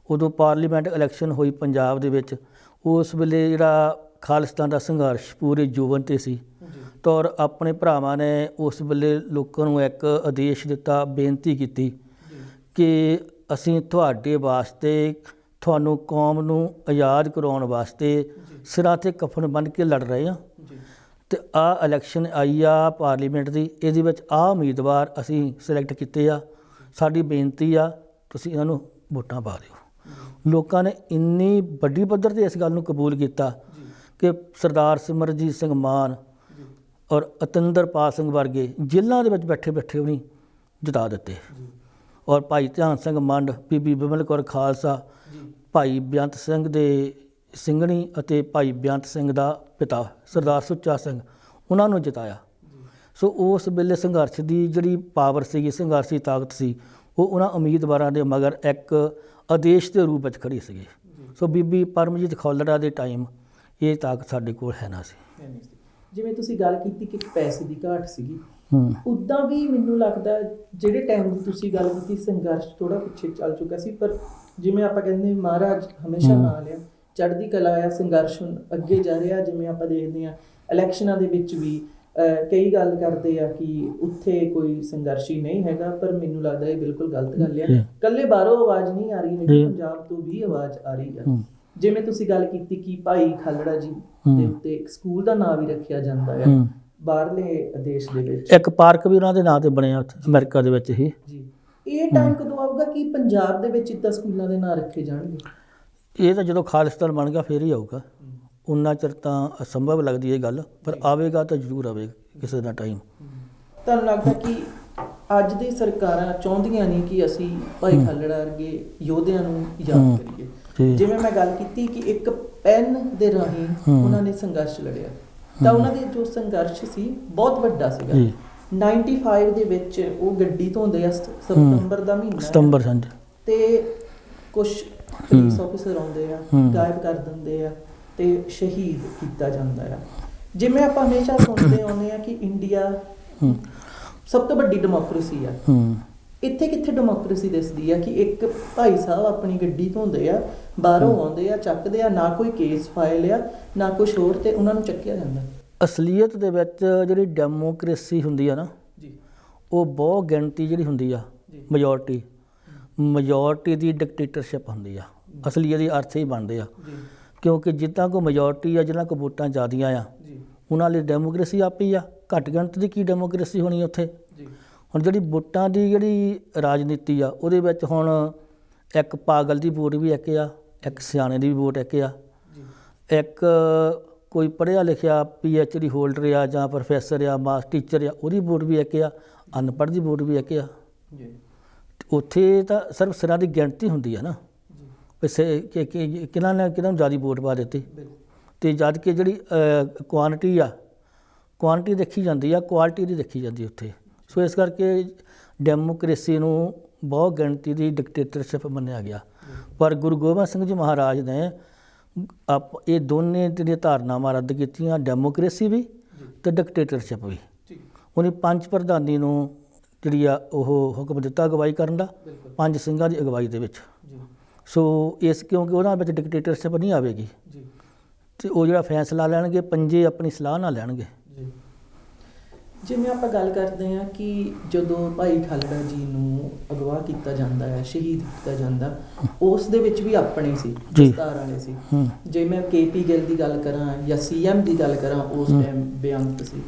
Speaker 2: ਉਦੋਂ ਪਾਰਲੀਮੈਂਟ ਇਲੈਕਸ਼ਨ ਹੋਈ ਪੰਜਾਬ ਦੇ ਵਿੱਚ ਉਸ ਵੇਲੇ ਜਿਹੜਾ ਖਾਲਿਸਤਾਨ ਦਾ ਸੰਘਰਸ਼ ਪੂਰੇ ਜੋਬਨ ਤੇ ਸੀ। ਤੌਰ ਆਪਣੇ ਭਰਾਵਾਂ ਨੇ ਉਸ ਵੇਲੇ ਲੋਕਾਂ ਨੂੰ ਇੱਕ ਆਦੇਸ਼ ਦਿੱਤਾ ਬੇਨਤੀ ਕੀਤੀ ਕਿ ਅਸੀਂ ਤੁਹਾਡੇ ਵਾਸਤੇ ਤੁਹਾਨੂੰ ਕੌਮ ਨੂੰ ਆਜ਼ਾਦ ਕਰਾਉਣ ਵਾਸਤੇ ਸਿਰਾਂ ਤੇ ਕਫਨ ਬੰਨ੍ਹ ਕੇ ਲੜ ਰਹੇ ਹਾਂ। ਤੇ ਆ ਇਲੈਕਸ਼ਨ ਆਈ ਆ ਪਾਰਲੀਮੈਂਟ ਦੀ ਇਹਦੇ ਵਿੱਚ ਆ ਉਮੀਦਵਾਰ ਅਸੀਂ ਸਿਲੈਕਟ ਕੀਤੇ ਆ। ਸਾਡੀ ਬੇਨਤੀ ਆ ਤੁਸੀਂ ਇਹਨਾਂ ਨੂੰ ਵੋਟਾਂ ਪਾ ਦਿਓ। ਲੋਕਾਂ ਨੇ ਇੰਨੀ ਵੱਡੀ ਪੱਧਰ ਤੇ ਇਸ ਗੱਲ ਨੂੰ ਕਬੂਲ ਕੀਤਾ ਕਿ ਸਰਦਾਰ ਸਿਮਰਜੀਤ ਸਿੰਘ ਮਾਨ ਔਰ ਅਤਿੰਦਰਪਾਲ ਸਿੰਘ ਵਰਗੇ ਜੇਲ੍ਹਾਂ ਦੇ ਵਿੱਚ ਬੈਠੇ ਬੈਠੇ ਉਹਨੇ ਜਿਤਾ ਦਿੱਤੇ। ਔਰ ਭਾਈ ਧਿਆਨ ਸਿੰਘ ਮੰਡ, ਬੀਬੀ ਬਿਮਲ ਕੌਰ ਖਾਲਸਾ, ਭਾਈ ਬੇਅੰਤ ਸਿੰਘ ਦੇ ਸਿੰਘਣੀ ਅਤੇ ਭਾਈ ਬੇਅੰਤ ਸਿੰਘ ਦਾ ਪਿਤਾ ਸਰਦਾਰ ਸੁੱਚਾ ਸਿੰਘ, ਉਹਨਾਂ ਨੂੰ ਜਿਤਾਇਆ। ਸੋ ਉਸ ਵੇਲੇ ਸੰਘਰਸ਼ ਦੀ ਜਿਹੜੀ ਪਾਵਰ ਸੀ ਦੀ ਤਾਕਤ ਸੀ, ਉਹ ਉਹਨਾਂ ਉਮੀਦਵਾਰਾਂ ਦੇ ਮਗਰ ਇੱਕ ਆਦੇਸ਼ ਦੇ ਰੂਪ ਵਿੱਚ ਖੜੀ ਸੀਗੀ ਸੋ ਬੀਬੀ ਪਰਮਜੀਤ ਖੌਲੜਾ ਦੇ ਟਾਈਮ ਇਹ ਤਾਕਤ ਸਾਡੇ ਕੋਲ ਹੈ ਨਾ ਸੀ।
Speaker 1: ਜਿਵੇਂ ਤੁਸੀਂ ਗੱਲ ਕੀਤੀ ਕਿ ਪੈਸੇ ਦੀ ਘਾਟ ਸੀਗੀ
Speaker 2: ਹੂੰ
Speaker 1: ਉਦਾਂ ਵੀ ਮੈਨੂੰ ਲੱਗਦਾ ਜਿਹੜੇ ਟਾਈਮ ਦੀ ਤੁਸੀਂ ਗੱਲ ਕੀਤੀ ਸੰਘਰਸ਼ ਥੋੜਾ ਪਿੱਛੇ ਚੱਲ ਚੁੱਕਾ ਸੀ ਪਰ ਜਿਵੇਂ ਆਪਾਂ ਕਹਿੰਦੇ ਮਹਾਰਾਜ ਹਮੇਸ਼ਾ
Speaker 2: ਹਮ।
Speaker 1: ਨਾਲ ਆ ਚੜ੍ਹਦੀ ਕਲਾ ਆ ਸੰਘਰਸ਼ ਅੱਗੇ ਜਾ ਰਿਹਾ ਜਿਵੇਂ ਆਪਾਂ ਦੇਖਦੇ ਆ ਇਲੈਕਸ਼ਨਾਂ ਦੇ ਵਿੱਚ ਵੀ ਕਈ ਗੱਲ ਕਰਦੇ ਆ ਕਿ ਉੱਥੇ ਕੋਈ ਸੰਘਰਸ਼ੀ ਨਹੀਂ ਹੈਗਾ ਪਰ ਮੈਨੂੰ ਲੱਗਦਾ ਇਹ ਬਿਲਕੁਲ ਗਲਤ ਗੱਲ ਆ। ਕੱਲੇ ਬਾਹਰੋਂ ਆਵਾਜ਼ ਨਹੀਂ ਆ ਰਹੀ
Speaker 2: ਜੀ।
Speaker 1: ਪੰਜਾਬ ਤੋਂ ਵੀ ਆਵਾਜ਼ ਆ ਰਹੀ ਆ।
Speaker 2: ਹੂੰ।
Speaker 1: ਜਿਵੇਂ ਤੁਸੀਂ ਗੱਲ ਕੀਤੀ ਕਿ ਭਾਈ ਖਾਲੜਾ ਜੀ। ਦੇ ਉੱਤੇ ਇੱਕ ਸਕੂਲ ਦਾ ਨਾਮ ਵੀ ਰੱਖਿਆ ਜਾਂਦਾ ਹੈ
Speaker 2: ਹੂੰ।
Speaker 1: ਬਾਹਰਲੇ ਦੇਸ਼ ਦੇ ਵਿੱਚ।
Speaker 2: ਇੱਕ ਪਾਰਕ ਵੀ ਉਹਨਾਂ ਦੇ ਨਾਂ ਤੇ ਬਣਿਆ ਉੱਥੇ ਅਮਰੀਕਾ ਦੇ ਵਿੱਚ ਹੀ।
Speaker 1: ਜੀ। ਇਹ ਟਾਈਮ ਕਦੋਂ ਆਊਗਾ ਕਿ ਪੰਜਾਬ ਦੇ ਵਿੱਚ ਇਦਾਂ ਸਕੂਲਾਂ ਦੇ ਨਾਂ ਰੱਖੇ ਜਾਣਗੇ?
Speaker 2: ਇਹ ਤਾਂ ਜਦੋਂ ਖਾਲਿਸਤਾਨ ਬਣ ਗਿਆ ਫੇਰ ਹੀ ਆਊਗਾ। ਉਨਾ ਚਿਰ ਤਾਂ ਅਸੰਭਵ ਲੱਗਦੀ ਇਹ ਗੱਲ ਪਰ ਆਵੇਗਾ ਤਾਂ ਜ਼ਰੂਰ ਆਵੇਗਾ ਕਿਸੇ ਦਾ ਟਾਈਮ
Speaker 1: ਤੁਹਾਨੂੰ ਲੱਗਦਾ ਕਿ ਅੱਜ ਦੀ ਸਰਕਾਰਾਂ ਚਾਹੁੰਦੀਆਂ ਨਹੀਂ ਕਿ ਅਸੀਂ ਭਾਈ। ਖਾਲੜਾ ਵਰਗੇ ਯੋਧਿਆਂ ਨੂੰ। ਯਾਦ ਕਰੀਏ। ਜਿਵੇਂ ਮੈਂ ਗੱਲ ਕੀਤੀ ਕਿ ਇੱਕ ਪੈਨ ਦੇ ਰਾਹੀਂ। ਉਹਨਾਂ ਨੇ ਸੰਘਰਸ਼ ਲੜਿਆ ਤਾਂ। ਉਹਨਾਂ ਦੇ ਜੋ ਸੰਘਰਸ਼ ਸੀ ਬਹੁਤ ਵੱਡਾ ਸੀਗਾ
Speaker 2: ਜੀ
Speaker 1: 95 ਦੇ ਵਿੱਚ ਉਹ ਗੱਡੀ ਧੋਂਦੇ ਆ ਸਤ- ਸਤੰਬਰ ਦਾ ਮਹੀਨਾ।
Speaker 2: ਸਤੰਬਰ ਸੰਜ
Speaker 1: ਤੇ ਕੁਝ ਪੁਲਿਸ ਆਫੀਸਰ ਆਉਂਦੇ ਆ। ਗਾਇਬ ਕਰ ਦਿੰਦੇ ਆ ਤੇ ਸ਼ਹੀਦ ਕੀਤਾ ਜਾਂਦਾ ਆ। ਜਿਵੇਂ ਆਪਾਂ ਹਮੇਸ਼ਾ ਸੁਣਦੇ ਆਉਂਦੇ ਆ ਕਿ ਇੰਡੀਆ ਸਭ ਤੋਂ ਵੱਡੀ ਡੈਮੋਕ੍ਰੇਸੀ ਆ। ਇੱਥੇ ਕਿੱਥੇ ਡੈਮੋਕ੍ਰੇਸੀ ਦਿਸਦੀ ਆ ਕਿ ਇੱਕ ਭਾਈ ਸਾਹਿਬ ਆਪਣੀ ਗੱਡੀ ਧੋਂਦੇ ਆ ਬਾਹਰੋਂ ਆਉਂਦੇ ਆ ਚੱਕਦੇ ਆ ਨਾ ਕੋਈ ਕੇਸ ਫਾਈਲ ਆ ਨਾ ਕੁਝ ਹੋਰ ਤੇ ਉਹਨਾਂ ਨੂੰ ਚੱਕਿਆ ਜਾਂਦਾ।
Speaker 2: ਅਸਲੀਅਤ ਦੇ ਵਿੱਚ ਜਿਹੜੀ ਡੈਮੋਕ੍ਰੇਸੀ ਹੁੰਦੀ ਆ ਨਾ
Speaker 1: ਜੀ।
Speaker 2: ਉਹ ਬਹੁਤ ਗਿਣਤੀ ਜਿਹੜੀ ਹੁੰਦੀ ਆ। ਮੈਜੋਰਟੀ ਮੈਜੋਰਟੀ ਦੀ ਡਿਕਟੇਟਰਸ਼ਿਪ ਹੁੰਦੀ ਆ। ਅਸਲੀ ਇਹਦੀ ਅਰਥ ਹੀ ਬਣਦੇ ਆ।
Speaker 1: ਜੀ।
Speaker 2: ਕਿਉਂਕਿ ਜਿੱਦਾਂ ਕੋ ਮੈਜੋਰਟੀ ਆ ਜਿਨ੍ਹਾਂ ਕੋ ਵੋਟਾਂ ਜ਼ਿਆਦੀਆਂ ਆ
Speaker 1: ਜੀ।
Speaker 2: ਉਹਨਾਂ ਲਈ ਡੈਮੋਕ੍ਰੇਸੀ ਆਪੀ ਆ। ਘੱਟ ਗਿਣਤੀ ਦੀ ਕੀ ਡੈਮੋਕ੍ਰੇਸੀ ਹੋਣੀ ਉੱਥੇ?
Speaker 1: ਜੀ।
Speaker 2: ਹੁਣ ਜਿਹੜੀ ਵੋਟਾਂ ਦੀ ਜਿਹੜੀ ਰਾਜਨੀਤੀ ਆ ਉਹਦੇ ਵਿੱਚ ਹੁਣ ਇੱਕ ਪਾਗਲ ਦੀ ਵੋਟ ਵੀ ਇੱਕ ਆ ਇੱਕ ਸਿਆਣੇ ਦੀ ਵੀ ਵੋਟ ਇੱਕ ਆ।
Speaker 1: ਜੀ।
Speaker 2: ਇੱਕ ਕੋਈ ਪੜ੍ਹਿਆ ਲਿਖਿਆ ਪੀ ਐਚ ਡੀ ਹੋਲਡਰ ਆ ਜਾਂ ਪ੍ਰੋਫੈਸਰ ਆ ਮਾਸ ਟੀਚਰ ਆ ਉਹਦੀ ਵੋਟ ਵੀ ਇੱਕ ਆ ਅਨਪੜ੍ਹ ਦੀ ਵੋਟ ਵੀ ਇੱਕ ਆ।
Speaker 1: ਜੀ।
Speaker 2: ਉੱਥੇ ਤਾਂ ਸਿਰਫ ਸਿਰਾਂ ਦੀ ਗਿਣਤੀ ਹੁੰਦੀ ਆ ਨਾ। ਕਿਹਨਾਂ ਨੇ ਕਿਹਨਾਂ ਨੂੰ ਜ਼ਿਆਦਾ ਵੋਟ ਪਾ ਦਿੱਤੀ?
Speaker 1: ਬਿਲਕੁਲ
Speaker 2: ਤੇ ਜਦ ਕਿ ਜਿਹੜੀ ਕੁਆਂਟੀਟੀ ਆ ਕੁਆਂਟੀਟੀ ਦੇਖੀ ਜਾਂਦੀ ਆ ਕੁਆਲਿਟੀ ਦੀ ਦੇਖੀ ਜਾਂਦੀ ਉੱਥੇ। ਸੋ ਇਸ ਕਰਕੇ ਡੈਮੋਕ੍ਰੇਸੀ ਨੂੰ ਬਹੁਤ ਗਿਣਤੀ ਦੀ ਡਿਕਟੇਟਰਸ਼ਿਪ ਮੰਨਿਆ ਗਿਆ। ਪਰ ਗੁਰੂ ਗੋਬਿੰਦ ਸਿੰਘ ਜੀ ਮਹਾਰਾਜ ਨੇ ਆਪ, ਇਹ ਦੋਨੇ ਜਿਹੜੀਆਂ ਧਾਰਨਾਵਾਂ ਰੱਦ ਕੀਤੀਆਂ ਡੈਮੋਕ੍ਰੇਸੀ ਵੀ
Speaker 1: ਜੀ
Speaker 2: ਤੇ ਡਿਕਟੇਟਰਸ਼ਿਪ ਵੀ। ਉਹਨੇ ਪੰਜ ਪ੍ਰਧਾਨੀ ਨੂੰ ਜਿਹੜੀ ਆ, ਉਹ ਹੁਕਮ ਦਿੱਤਾ ਅਗਵਾਈ ਕਰਨ ਦਾ, ਪੰਜ ਸਿੰਘਾਂ ਦੀ ਅਗਵਾਈ ਦੇ ਵਿੱਚ। ਸੋ ਇਸ ਕਿਉਂਕਿ ਉਹਨਾਂ ਵਿੱਚ ਡਿਕਟੇਟਰਸ਼ਿਪ ਨਹੀਂ ਆਵੇਗੀ।
Speaker 1: ਜੀ।
Speaker 2: ਤੇ ਉਹ ਜਿਹੜਾ ਫੈਸਲਾ ਲੈਣਗੇ ਪੰਜੇ ਆਪਣੀ ਸਲਾਹ ਨਾਲ ਲੈਣਗੇ।
Speaker 1: ਜੀ। ਜਿਵੇਂ ਆਪਾਂ ਗੱਲ ਕਰਦੇ ਹਾਂ ਕਿ ਜਦੋਂ ਭਾਈ ਖਾਲੜਾ ਜੀ ਨੂੰ ਅਗਵਾ ਕੀਤਾ ਜਾਂਦਾ ਹੈ ਸ਼ਹੀਦ ਕੀਤਾ ਜਾਂਦਾ ਉਸ ਦੇ ਵਿੱਚ ਵੀ ਆਪਣੇ ਸੀ। ਦਸਤਾਰ ਵਾਲੇ ਸੀ। ਜੇ ਮੈਂ ਕੇਪੀ ਗਿੱਲ ਦੀ ਗੱਲ ਕਰਾਂ ਜਾਂ ਸੀਐਮ ਦੀ ਗੱਲ ਕਰਾਂ ਉਸ। ਟਾਈਮ ਬੇਅੰਤ ਸੀ।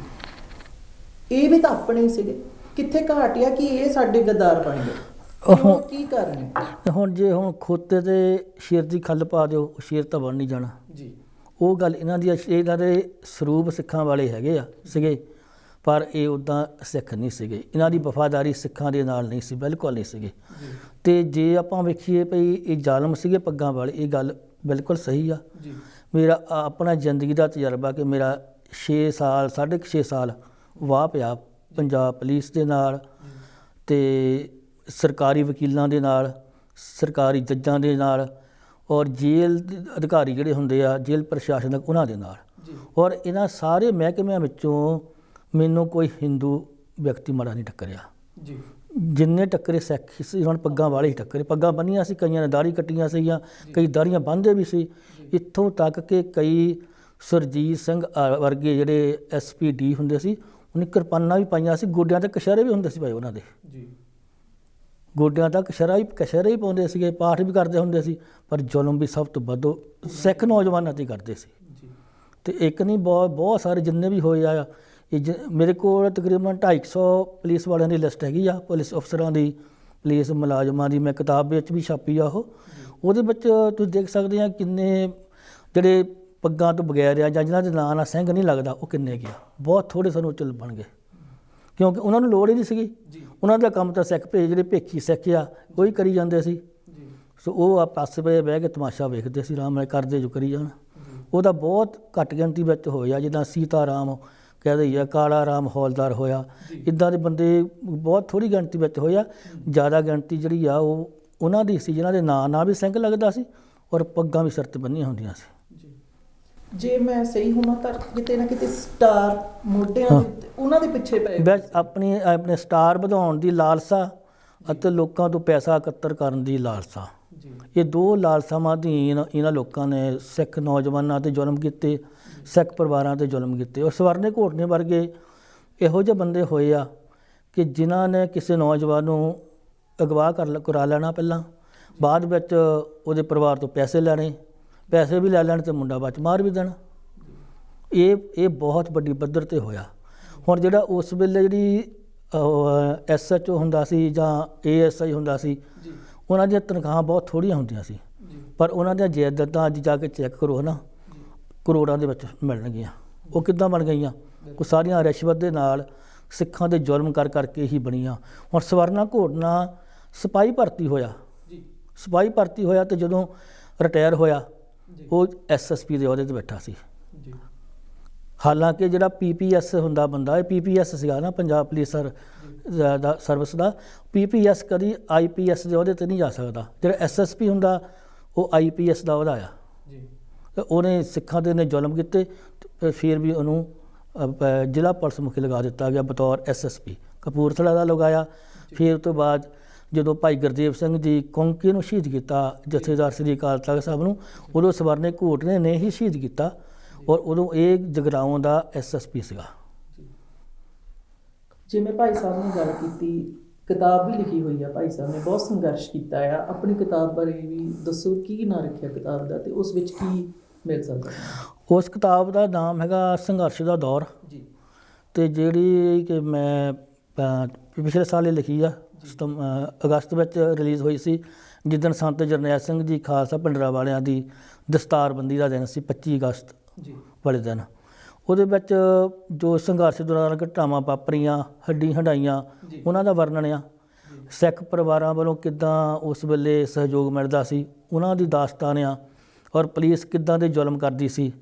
Speaker 1: ਇਹ ਵੀ ਤਾਂ ਆਪਣੇ ਸੀਗੇ। ਕਿੱਥੇ ਘਾਟ ਆ ਕਿ ਇਹ ਸਾਡੇ ਗੱਦਾਰ ਬਣ ਗਏ।
Speaker 2: ਉਹ-?
Speaker 1: ਕੀ ਕਾਰਨ ਹੈ?
Speaker 2: ਤੇ ਹੁਣ ਜੇ ਹੁਣ ਖੋਤੇ ਤੇ ਸ਼ੇਰ ਦੀ ਖੱਲ ਪਾ ਦਿਓ ਉਹ ਸ਼ੇਰ ਤਾਂ ਬਣ ਨਹੀਂ ਜਾਣਾ।
Speaker 1: ਜੀ।
Speaker 2: ਉਹ ਗੱਲ ਇਹਨਾਂ ਦੀ ਇਹਨਾਂ ਦੇ ਸਰੂਪ ਸਿੱਖਾਂ ਵਾਲੇ ਹੈਗੇ ਆ ਸੀਗੇ। ਪਰ ਇਹ ਉਦਾਂ ਸਿੱਖ ਨਹੀਂ ਸੀਗੇ। ਇਹਨਾਂ ਦੀ ਵਫਾਦਾਰੀ ਸਿੱਖਾਂ ਦੇ ਨਾਲ ਨਹੀਂ ਸੀ ਬਿਲਕੁਲ ਨਹੀਂ ਸੀਗੇ। ਤੇ ਜੇ ਆਪਾਂ ਵੇਖੀਏ ਭਈ ਇਹ ਜ਼ਾਲਮ ਸੀਗੇ ਪੱਗਾਂ ਵਾਲੇ ਇਹ ਗੱਲ ਬਿਲਕੁਲ ਸਹੀ ਆ।
Speaker 1: ਜੀ।
Speaker 2: ਮੇਰਾ ਆਪਣਾ ਜ਼ਿੰਦਗੀ ਦਾ ਤਜਰਬਾ ਕਿ ਮੇਰਾ 6 ਸਾਲ 6.5 ਸਾਲ ਵਾਹ ਪਿਆ ਪੰਜਾਬ ਪੁਲਿਸ ਦੇ ਨਾਲ। ਤੇ ਸਰਕਾਰੀ ਵਕੀਲਾਂ ਦੇ ਨਾਲ ਸਰਕਾਰੀ ਜੱਜਾਂ ਦੇ ਨਾਲ ਔਰ ਜੇਲ੍ਹ ਅਧਿਕਾਰੀ ਜਿਹੜੇ ਹੁੰਦੇ ਆ ਜੇਲ੍ਹ ਪ੍ਰਸ਼ਾਸਨਕ ਉਹਨਾਂ ਦੇ ਨਾਲ। ਔਰ ਇਹਨਾਂ ਸਾਰੇ ਮਹਿਕਮਿਆਂ ਵਿੱਚੋਂ ਮੈਨੂੰ ਕੋਈ ਹਿੰਦੂ ਵਿਅਕਤੀ ਮਾੜਾ ਨਹੀਂ ਟੱਕਰਿਆ।
Speaker 1: ਜੀ।
Speaker 2: ਜਿੰਨੇ ਟੱਕਰੇ ਸਿੱਖ ਸੀ ਹੁਣ ਪੱਗਾਂ ਵਾਲੇ ਹੀ ਟੱਕਰੇ। ਪੱਗਾਂ ਬੰਨੀਆਂ ਸੀ ਕਈਆਂ ਨੇ ਦਾੜੀ ਕੱਟੀਆਂ ਸੀਗੀਆਂ ਕਈ ਦਾੜੀਆਂ ਬੰਨ੍ਹਦੇ ਵੀ ਸੀ। ਇੱਥੋਂ ਤੱਕ ਕਿ ਕਈ ਸੁਰਜੀਤ ਸਿੰਘ ਵਰਗੇ ਜਿਹੜੇ ਐਸਪੀਡੀ ਹੁੰਦੇ ਸੀ ਉਹਨੇ ਕਿਰਪਾਨਾਂ ਵੀ ਪਾਈਆਂ ਸੀ ਗੋਡਿਆਂ ਤੇ ਕਸ਼ਹਿਰੇ ਵੀ ਹੁੰਦੇ ਸੀ ਭਾਈ ਉਹਨਾਂ ਦੇ।
Speaker 1: ਜੀ।
Speaker 2: ਗੋਡਿਆਂ ਤੱਕ ਕਸ਼ਹਿਰਾ ਵੀ ਕਸ਼ਹਿਰੇ ਵੀ ਪਾਉਂਦੇ ਸੀਗੇ ਪਾਠ ਵੀ ਕਰਦੇ ਹੁੰਦੇ ਸੀ ਪਰ ਜ਼ੁਲਮ ਵੀ ਸਭ ਤੋਂ ਵੱਧ ਸਿੱਖ ਨੌਜਵਾਨਾਂ ਤੇ ਕਰਦੇ ਸੀ। ਤੇ ਇੱਕ ਨਹੀਂ ਬਹੁਤ ਬਹੁਤ ਸਾਰੇ ਜਿੰਨੇ ਵੀ ਹੋਏ ਆ ਇਹ ਮੇਰੇ ਕੋਲ ਤਕਰੀਬਨ 250 ਪੁਲਿਸ ਵਾਲਿਆਂ ਦੀ ਲਿਸਟ ਹੈਗੀ ਆ ਪੁਲਿਸ ਅਫਸਰਾਂ ਦੀ ਪੁਲਿਸ ਮੁਲਾਜ਼ਮਾਂ ਦੀ ਮੈਂ ਕਿਤਾਬ ਵਿੱਚ ਵੀ ਛਾਪੀ ਆ ਉਹ। ਉਹਦੇ ਵਿੱਚ ਤੁਸੀਂ ਦੇਖ ਸਕਦੇ ਆ ਕਿੰਨੇ ਜਿਹੜੇ ਪੱਗਾਂ ਤੋਂ ਬਗੈਰ ਆ ਜਾਂ ਜਿਨ੍ਹਾਂ ਦੇ ਨਾਂ ਨਾਲ ਸਿੰਘ ਨਹੀਂ ਲੱਗਦਾ ਉਹ ਕਿੰਨੇ ਗਿਆ। ਬਹੁਤ ਥੋੜੇ ਸਾਨੂੰ ਚੱਲ ਬਣ ਗਏ। ਕਿਉਂਕਿ ਉਹਨਾਂ ਨੂੰ ਲੋੜ ਹੀ ਨਹੀਂ ਸੀਗੀ।
Speaker 1: ਜੀ।
Speaker 2: ਉਹਨਾਂ ਦਾ ਕੰਮ ਤਾਂ ਸਿੱਖ ਭੇਜ ਜਿਹੜੇ ਭੇਖੀ ਸਿੱਖ ਆ ਉਹੀ ਕਰੀ ਜਾਂਦੇ ਸੀ।
Speaker 1: ਜੀ।
Speaker 2: ਸੋ ਉਹ ਆ ਪਾਸੇ ਪਏ ਬਹਿ ਕੇ ਤਮਾਸ਼ਾ ਵੇਖਦੇ ਸੀ ਰਾਮ ਨਾਲ ਕਰਦੇ ਜੋ ਕਰੀ ਜਾਣ। ਉਹਦਾ ਬਹੁਤ ਘੱਟ ਗਿਣਤੀ ਵਿੱਚ ਹੋਇਆ ਜਿੱਦਾਂ ਸੀਤਾ ਰਾਮ ਕਹਦੇ ਆ ਕਾਲਾ ਰਾਮ ਹੌਲਦਾਰ ਹੋਇਆ। ਇਦਾਂ ਦੇ ਬੰਦੇ ਬਹੁਤ ਥੋੜੀ ਗਿਣਤੀ ਵਿੱਚ ਹੋਇਆ। ਜ਼ਿਆਦਾ ਗਿਣਤੀ ਜਿਹੜੀ ਆ ਉਹ ਉਹਨਾਂ ਦੀ ਸੀ ਜਿਨ੍ਹਾਂ ਦੇ ਨਾਂ ਨਾਲ ਵੀ ਸਿੰਘ ਲੱਗਦਾ ਸੀ ਔਰ ਪੱਗਾਂ ਵੀ ਸਿਰ ਤੇ ਬੰਨੀਆਂ ਹੁੰਦੀਆਂ ਸੀ।
Speaker 1: ਜੀ ਮੈਂ ਸਹੀ ਹੋਵਾਂ ਤਾਂ ਕਿਤੇ ਨਾ ਕਿਤੇ ਸਟਾਰ ਮੋਢਿਆਂ। ਦੇ ਉਹਨਾਂ ਦੇ ਪਿੱਛੇ ਪਏ
Speaker 2: ਵਿੱਚ ਆਪਣੀ ਆਪਣੇ ਸਟਾਰ ਵਧਾਉਣ ਦੀ ਲਾਲਸਾ ਅਤੇ ਲੋਕਾਂ ਤੋਂ ਪੈਸਾ ਇਕੱਤਰ ਕਰਨ ਦੀ ਲਾਲਸਾ। ਇਹ ਦੋ ਲਾਲਸਾਵਾਂ ਅਧੀਨ ਇਹਨਾਂ ਲੋਕਾਂ ਨੇ ਸਿੱਖ ਨੌਜਵਾਨਾਂ ਤੇ ਜ਼ੁਲਮ ਕੀਤੇ ਸਿੱਖ ਪਰਿਵਾਰਾਂ ਤੇ ਜ਼ੁਲਮ ਕੀਤੇ। ਔਰ ਸਵਰਨੇ ਘੋਟਨੇ ਵਰਗੇ ਇਹੋ ਜਿਹੇ ਬੰਦੇ ਹੋਏ ਆ ਕਿ ਜਿਨ੍ਹਾਂ ਨੇ ਕਿਸੇ ਨੌਜਵਾਨ ਨੂੰ ਅਗਵਾ ਕਰ ਲ- ਕਰਾ ਲੈਣਾ ਪਹਿਲਾਂ ਬਾਅਦ ਵਿੱਚ ਉਹਦੇ ਪਰਿਵਾਰ ਤੋਂ ਪੈਸੇ ਲੈਣੇ ਪੈਸੇ ਵੀ ਲੈ ਲੈਣ ਤੇ ਮੁੰਡਾ ਬਚ ਮਾਰ ਵੀ ਦੇਣਾ। ਇਹ ਇਹ ਬਹੁਤ ਵੱਡੀ ਪੱਧਰ ਤੇ ਹੋਇਆ। ਹੁਣ ਜਿਹੜਾ ਉਸ ਵੇਲੇ ਜਿਹੜੀ ਐਸਐਚਓ ਹੁੰਦਾ ਸੀ ਜਾਂ ਏਐਸਆਈ ਹੁੰਦਾ ਸੀ
Speaker 1: ਜੀ।
Speaker 2: ਉਹਨਾਂ ਦੀਆਂ ਤਨਖਾਹਾਂ ਬਹੁਤ ਥੋੜੀਆਂ ਹੁੰਦੀਆਂ ਸੀ। ਪਰ ਉਹਨਾਂ ਦੀਆਂ ਜਾਇਦਾਦਾਂ ਅੱਜ ਜਾ ਕੇ ਚੈੱਕ ਕਰੋ ਨਾ
Speaker 1: ਜੀ।
Speaker 2: ਕਰੋੜਾਂ ਦੇ ਵਿੱਚ ਮਿਲਣਗੀਆਂ ਉਹ ਕਿੱਦਾਂ ਬਣ ਗਈਆਂ? ਉਹ ਸਾਰੀਆਂ ਰਿਸ਼ਵਤ ਦੇ ਨਾਲ ਸਿੱਖਾਂ ਦੇ ਜ਼ੁਲਮ ਕਰ ਕਰਕੇ ਹੀ ਬਣੀਆਂ। ਹੁਣ ਸਵਰਨਾ ਘੋੜਨਾ ਸਿਪਾਹੀ ਭਰਤੀ ਹੋਇਆ।
Speaker 1: ਜੀ।
Speaker 2: ਸਿਪਾਹੀ ਭਰਤੀ ਹੋਇਆ ਤੇ ਜਦੋਂ ਰਿਟਾਇਰ ਹੋਇਆ ਉਹ ਐਸਐਸਪੀ ਦੇ ਅਹੁਦੇ ਤੇ ਬੈਠਾ ਸੀ।
Speaker 1: ਜੀ।
Speaker 2: ਹਾਲਾਂਕਿ ਜਿਹੜਾ ਪੀਪੀਐਸ ਹੁੰਦਾ ਬੰਦਾ ਇਹ ਪੀਪੀਐਸ ਸੀਗਾ ਨਾ ਪੰਜਾਬ ਪੁਲਿਸ ਸਰ ਦਾ- ਸਰਵਿਸ ਦਾ ਪੀਪੀਐਸ ਕਦੀ ਆਈਪੀਐਸ ਦੇ ਅਹੁਦੇ ਤੇ ਨਹੀਂ ਜਾ ਸਕਦਾ। ਜਿਹੜਾ ਐਸਐਸਪੀ ਹੁੰਦਾ ਉਹ ਆਈਪੀਐਸ ਦਾ ਅਹੁਦਾ ਆ।
Speaker 1: ਜੀ।
Speaker 2: ਉਹਨੇ ਸਿੱਖਾਂ ਦੇ ਨੇ ਜ਼ੁਲਮ ਕੀਤੇ ਫਿਰ ਵੀ ਉਹਨੂੰ ਜ਼ਿਲ੍ਹਾ ਪੁਲਿਸ ਮੁਖੀ ਲਗਾ ਦਿੱਤਾ ਗਿਆ ਬਤੌਰ ਐਸਐਸਪੀ ਕਪੂਰਥਲਾ ਦਾ ਲਗਾਇਆ। ਫਿਰ ਤੋਂ ਬਾਅਦ ਜਦੋਂ ਭਾਈ ਗੁਰਦੇਵ ਸਿੰਘ ਜੀ ਕੌਂਕੇ ਨੂੰ ਸ਼ਹੀਦ ਕੀਤਾ ਜਥੇਦਾਰ ਸ੍ਰੀ ਅਕਾਲ ਤਖਤ ਸਾਹਿਬ ਨੂੰ ਉਦੋਂ ਸਵਰਨੇ ਘੋਟਨੇ ਨੇ ਹੀ ਸ਼ਹੀਦ ਕੀਤਾ ਔਰ ਉਦੋਂ ਇਹ ਜਗਰਾਉਂ ਦਾ ਐਸਐਸਪੀ ਸੀਗਾ।
Speaker 1: ਜਿਵੇਂ ਭਾਈ ਸਾਹਿਬ ਨੇ ਗੱਲ ਕੀਤੀ ਕਿਤਾਬ ਵੀ ਲਿਖੀ ਹੋਈ ਆ ਭਾਈ ਸਾਹਿਬ ਨੇ ਬਹੁਤ ਸੰਘਰਸ਼ ਕੀਤਾ ਆ। ਆਪਣੀ ਕਿਤਾਬ ਬਾਰੇ ਵੀ ਦੱਸੋ ਕੀ ਨਾਂ ਰੱਖਿਆ ਕਿਤਾਬ ਦਾ ਤੇ ਉਸ ਵਿੱਚ ਕੀ ਮਿਲ ਸਕਦਾ?
Speaker 2: ਉਸ ਕਿਤਾਬ ਦਾ ਨਾਮ ਹੈਗਾ ਸੰਘਰਸ਼ ਦਾ ਦੌਰ।
Speaker 1: ਜੀ।
Speaker 2: ਤੇ ਜਿਹੜੀ ਕਿ ਮੈਂ ਪਿਛਲੇ ਸਾਲ ਹੀ ਲਿਖੀ ਆ। ਸਤੰਬ- ਅਗਸਤ ਵਿੱਚ ਰਿਲੀਜ਼ ਹੋਈ ਸੀ। ਜਿੱਦਣ ਸੰਤ ਜਰਨੈਲ ਸਿੰਘ ਜੀ ਖਾਲਸਾ ਭਿੰਡਰਾਂ ਵਾਲਿਆਂ ਦੀ ਦਸਤਾਰਬੰਦੀ ਦਾ ਦਿਨ ਸੀ 25 ਅਗਸਤ
Speaker 1: ਜੀ।
Speaker 2: ਵਾਲੇ ਦਿਨ। ਉਹਦੇ ਵਿੱਚ ਜੋ ਸੰਘਰਸ਼ ਦੌਰਾਨ ਘਟਨਾਵਾਂ ਵਾਪਰੀਆਂ ਹੱਡੀ ਹੰਡਾਈਆਂ। ਉਹਨਾਂ ਦਾ ਵਰਣਨ ਆ। ਸਿੱਖ ਪਰਿਵਾਰਾਂ ਵੱਲੋਂ ਕਿੱਦਾਂ ਉਸ ਵੇਲੇ ਸਹਿਯੋਗ ਮਿਲਦਾ ਸੀ ਉਹਨਾਂ ਦੀ ਦਾਸਤਾਨ ਆ ਔਰ ਪੁਲਿਸ ਕਿੱਦਾਂ ਦੇ ਜ਼ੁਲਮ ਕਰਦੀ ਸੀ।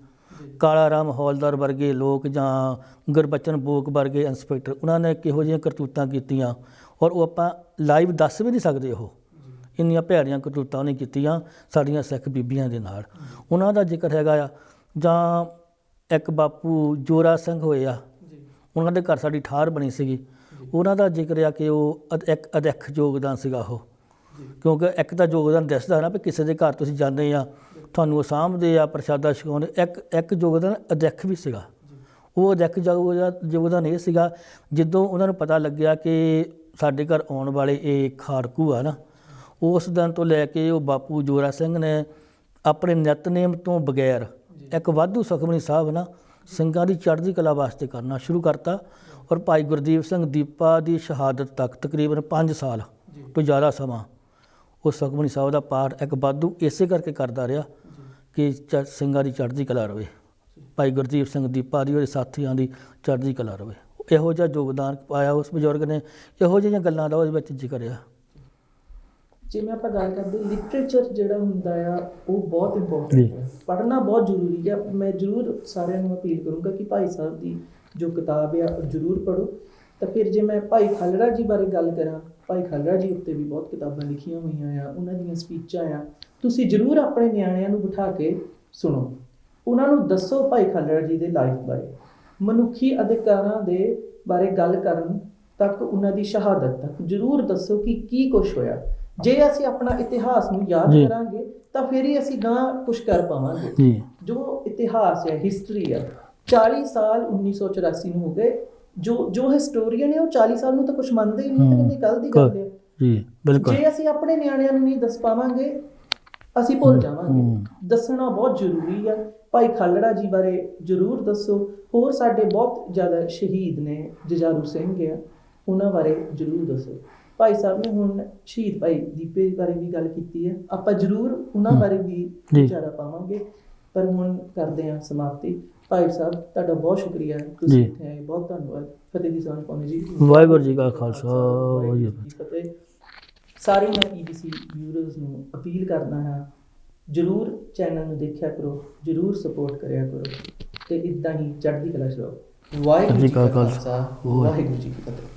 Speaker 2: ਕਾਲਾ ਰਾਮ ਹੌਲਦਾਰ ਵਰਗੇ ਲੋਕ ਜਾਂ ਗੁਰਬਚਨ ਬੋਕ ਵਰਗੇ ਇੰਸਪੈਕਟਰ ਉਹਨਾਂ ਨੇ ਕਿਹੋ ਜਿਹੀਆਂ ਕਰਤੂਤਾਂ ਕੀਤੀਆਂ? ਔਰ ਉਹ ਆਪਾਂ ਲਾਈਵ ਦੱਸ ਵੀ ਨਹੀਂ ਸਕਦੇ ਉਹ। ਇੰਨੀਆਂ ਭੈੜੀਆਂ ਕਰਤੂਤਾਂ ਉਹਨੇ ਕੀਤੀਆਂ ਸਾਡੀਆਂ ਸਿੱਖ ਬੀਬੀਆਂ ਦੇ ਨਾਲ। ਉਹਨਾਂ ਦਾ ਜ਼ਿਕਰ ਹੈਗਾ ਆ, ਜਾਂ ਇੱਕ ਬਾਪੂ ਜੋਰਾ ਸਿੰਘ ਹੋਏ ਆ, ਉਹਨਾਂ ਦੇ ਘਰ ਸਾਡੀ ਠਾਰ ਬਣੀ ਸੀਗੀ। ਉਹਨਾਂ ਦਾ ਜ਼ਿਕਰ ਆ ਕਿ ਉਹ ਅਦ- ਇੱਕ ਅਦਿੱਖ ਯੋਗਦਾਨ ਸੀਗਾ ਉਹ। ਕਿਉਂਕਿ ਇੱਕ ਤਾਂ ਯੋਗਦਾਨ ਦਿਸਦਾ ਨਾ ਵੀ ਕਿਸੇ ਦੇ ਘਰ ਤੁਸੀਂ ਜਾਂਦੇ ਆ, ਤੁਹਾਨੂੰ ਉਹ ਸਾਂਭਦੇ ਆ ਪ੍ਰਸ਼ਾਦਾ ਛਕਾਉਂਦੇ ਇੱਕ ਇੱਕ ਯੋਗਦਾਨ ਅਦਿੱਖ ਵੀ ਸੀਗਾ। ਉਹ ਦੇਖ ਜਾਊਗਾ ਯੋਗਦਾਨ ਇਹ ਸੀਗਾ, ਜਦੋਂ ਉਹਨਾਂ ਨੂੰ ਪਤਾ ਲੱਗਿਆ ਕਿ ਸਾਡੇ ਘਰ ਆਉਣ ਵਾਲੇ ਇਹ ਖਾੜਕੂ ਆ ਨਾ ਉਸ ਦਿਨ ਤੋਂ ਲੈ ਕੇ ਉਹ ਬਾਪੂ ਜੋਰਾ ਸਿੰਘ ਨੇ ਆਪਣੇ ਨਿਤਨੇਮ ਤੋਂ ਬਗੈਰ ਇੱਕ ਵਾਧੂ ਸੁਖਮਨੀ ਸਾਹਿਬ ਨਾ ਸਿੰਘਾਂ ਦੀ ਚੜ੍ਹਦੀ ਕਲਾ ਵਾਸਤੇ ਕਰਨਾ ਸ਼ੁਰੂ ਕਰਤਾ ਔਰ ਭਾਈ ਗੁਰਦੀਪ ਸਿੰਘ ਦੀਪਾ ਦੀ ਸ਼ਹਾਦਤ ਤੱਕ ਤਕਰੀਬਨ 5 ਸਾਲ ਤੋਂ ਜ਼ਿਆਦਾ ਸਮਾਂ ਉਹ ਸੁਖਮਨੀ ਸਾਹਿਬ ਦਾ ਪਾਠ ਇੱਕ ਵਾਧੂ ਇਸੇ ਕਰਕੇ ਕਰਦਾ ਰਿਹਾ ਕਿ ਸਿੰਘਾਂ ਦੀ ਚੜ੍ਹਦੀ ਕਲਾ ਰਵੇ ਭਾਈ ਗੁਰਦੀਪ ਸਿੰਘ ਦੀਪਾ ਦੀ ਉਹਦੇ ਸਾਥੀਆਂ ਦੀ ਚੜ੍ਹਦੀ ਕਲਾ ਰਵੇ। ਇਹੋ ਜਿਹਾ ਯੋਗਦਾਨ ਪਾਇਆ ਉਸ ਬਜ਼ੁਰਗ ਨੇ ਇਹੋ ਜਿਹੀਆਂ ਗੱਲਾਂ ਦਾ ਉਹਦੇ ਵਿੱਚ ਜ਼ਿਕਰ ਆ।
Speaker 1: ਜਿਵੇਂ ਆਪਾਂ ਗੱਲ ਕਰਦੇ ਲਿਟਰੇਚਰ ਜਿਹੜਾ ਹੁੰਦਾ ਆ ਉਹ ਬਹੁਤ। ਇੰਪੋਰਟੈਂਟ ਹੈ। ਪੜ੍ਹਨਾ ਬਹੁਤ ਜ਼ਰੂਰੀ ਹੈ। ਮੈਂ ਜ਼ਰੂਰ ਸਾਰਿਆਂ ਨੂੰ ਅਪੀਲ ਕਰੂੰਗਾ ਕਿ ਭਾਈ ਸਾਹਿਬ ਦੀ ਜੋ ਕਿਤਾਬ ਆ ਉਹ ਜ਼ਰੂਰ ਪੜ੍ਹੋ। ਤਾਂ ਫਿਰ ਜੇ ਮੈਂ ਭਾਈ ਖਾਲੜਾ ਜੀ ਬਾਰੇ ਗੱਲ ਕਰਾਂ ਭਾਈ ਖਾਲੜਾ ਜੀ ਉੱਤੇ ਵੀ ਬਹੁਤ ਕਿਤਾਬਾਂ ਲਿਖੀਆਂ ਹੋਈਆਂ ਆ ਉਹਨਾਂ ਦੀਆਂ ਸਪੀਚਾਂ ਆ ਤੁਸੀਂ ਜ਼ਰੂਰ ਆਪਣੇ ਨਿਆਣਿਆਂ ਨੂੰ ਬਿਠਾ ਕੇ ਸੁਣੋ। ਉਹਨਾਂ ਨੂੰ ਦੱਸੋ ਭਾਈ ਖਾਲੜਾ ਜੀ ਦੇ ਲਾਈਫ ਬਾਰੇ। ਮਨੁੱਖੀ ਅਧਿਕਾਰਾਂ ਦੇ ਬਾਰੇ ਗੱਲ ਕਰਨ ਤੱਕ ਉਹਨਾਂ ਦੀ ਸ਼ਹਾਦਤ ਤੱਕ। ਜ਼ਰੂਰ ਦੱਸੋ ਕਿ ਕੀ ਕੁਝ ਹੋਇਆ। ਜੇ ਅਸੀਂ ਆਪਣਾ ਇਤਿਹਾਸ ਨੂੰ ਯਾਦ। ਕਰਾਂਗੇ ਤਾਂ ਫਿਰ ਹੀ ਅਸੀਂ ਗਾਂ ਕੁਝ ਕਰ ਪਾਵਾਂਗੇ।
Speaker 2: ਜੀ।
Speaker 1: ਇਤਿਹਾਸ ਹੈ ਹਿਸਟਰੀ ਹੈ 40 ਸਾਲ 1984 ਨੂੰ ਹੋ ਗਏ। ਜੋ ਜੋ ਹਿਸਟੋਰੀਅਨ ਹੈ ਉਹ 40 ਸਾਲ ਨੂੰ ਤਾਂ ਕੁਝ ਮੰਨਦੇ ਹੀ ਨਹੀਂ ਤਾਂ ਕਹਿੰਦੇ ਕੱਲ ਦੀ ਗੱਲ ਹੈ
Speaker 2: ਜੀ ਬਿਲਕੁਲ।
Speaker 1: ਜੇ ਅਸੀਂ ਆਪਣੇ ਨਿਆਣਿਆਂ ਨੂੰ ਨਹੀਂ ਦੱਸ ਪਾਵਾਂਗੇ ਅਸੀਂ ਭੁੱਲ ਜਾਵਾਂਗੇ। ਦੱਸਣਾ ਬਹੁਤ ਜ਼ਰੂਰੀ ਆ। ਭਾਈ ਖਾਲੜਾ ਜੀ ਬਾਰੇ ਜ਼ਰੂਰ ਦੱਸੋ। ਹੋਰ ਸਾਡੇ ਬਹੁਤ ਜ਼ਿਆਦਾ ਸ਼ਹੀਦ ਨੇ ਜਜਾਰੂ ਸਿੰਘ ਆ ਉਹਨਾਂ ਬਾਰੇ ਜ਼ਰੂਰ ਦੱਸੋ। ਭਾਈ ਸਾਹਿਬ ਨੇ ਹੁਣ ਸ਼ਹੀਦ ਭਾਈ ਦੀਪੇ ਬਾਰੇ ਵੀ ਗੱਲ ਕੀਤੀ ਹੈ ਆਪਾਂ ਜ਼ਰੂਰ ਉਹਨਾਂ। ਬਾਰੇ ਵੀ। ਵਿਚਾਰਾ ਪਾਵਾਂਗੇ। ਪਰ ਹੁਣ ਕਰਦੇ ਹਾਂ ਸਮਾਪਤੀ। ਭਾਈ ਸਾਹਿਬ ਤੁਹਾਡਾ ਬਹੁਤ ਸ਼ੁਕਰੀਆ। ਤੁਸੀਂ
Speaker 2: ਜੀ।
Speaker 1: ਇੱਥੇ ਆਏ ਬਹੁਤ ਧੰਨਵਾਦ। ਫਤਿਹ ਦੀ ਸਾਂਝ ਪਾਉਣੀ ਜੀ।
Speaker 2: ਵਾਹਿਗੁਰੂ ਜੀ ਕਾ ਖਾਲਸਾ,
Speaker 1: ਵਾਹਿਗੁਰੂ ਜੀ
Speaker 2: ਵਾਹਿਗੁਰੂ
Speaker 1: ਕੀ ਫਤਿਹ। ਸਾਰੇ ਮੈਂ ਪੀਬੀਸੀ ਵਿਊਅਰਸ ਨੂੰ ਅਪੀਲ ਕਰਦਾ ਹਾਂ ਜਰੂਰ ਚੈਨਲ ਨੂੰ ਦੇਖਿਆ ਕਰੋ ਜਰੂਰ ਸਪੋਰਟ ਕਰਿਆ ਕਰੋ ਤੇ ਇਦਾਂ ਹੀ ਚੜ੍ਹਦੀ ਕਲਾ ਚ ਰਹੋ। ਵਾਹਿਗੁਰੂ ਜੀ ਕਾ ਖਾਲਸਾ ਵਾਹਿਗੁਰੂ ਜੀ ਕੀ ਫਤਿਹ।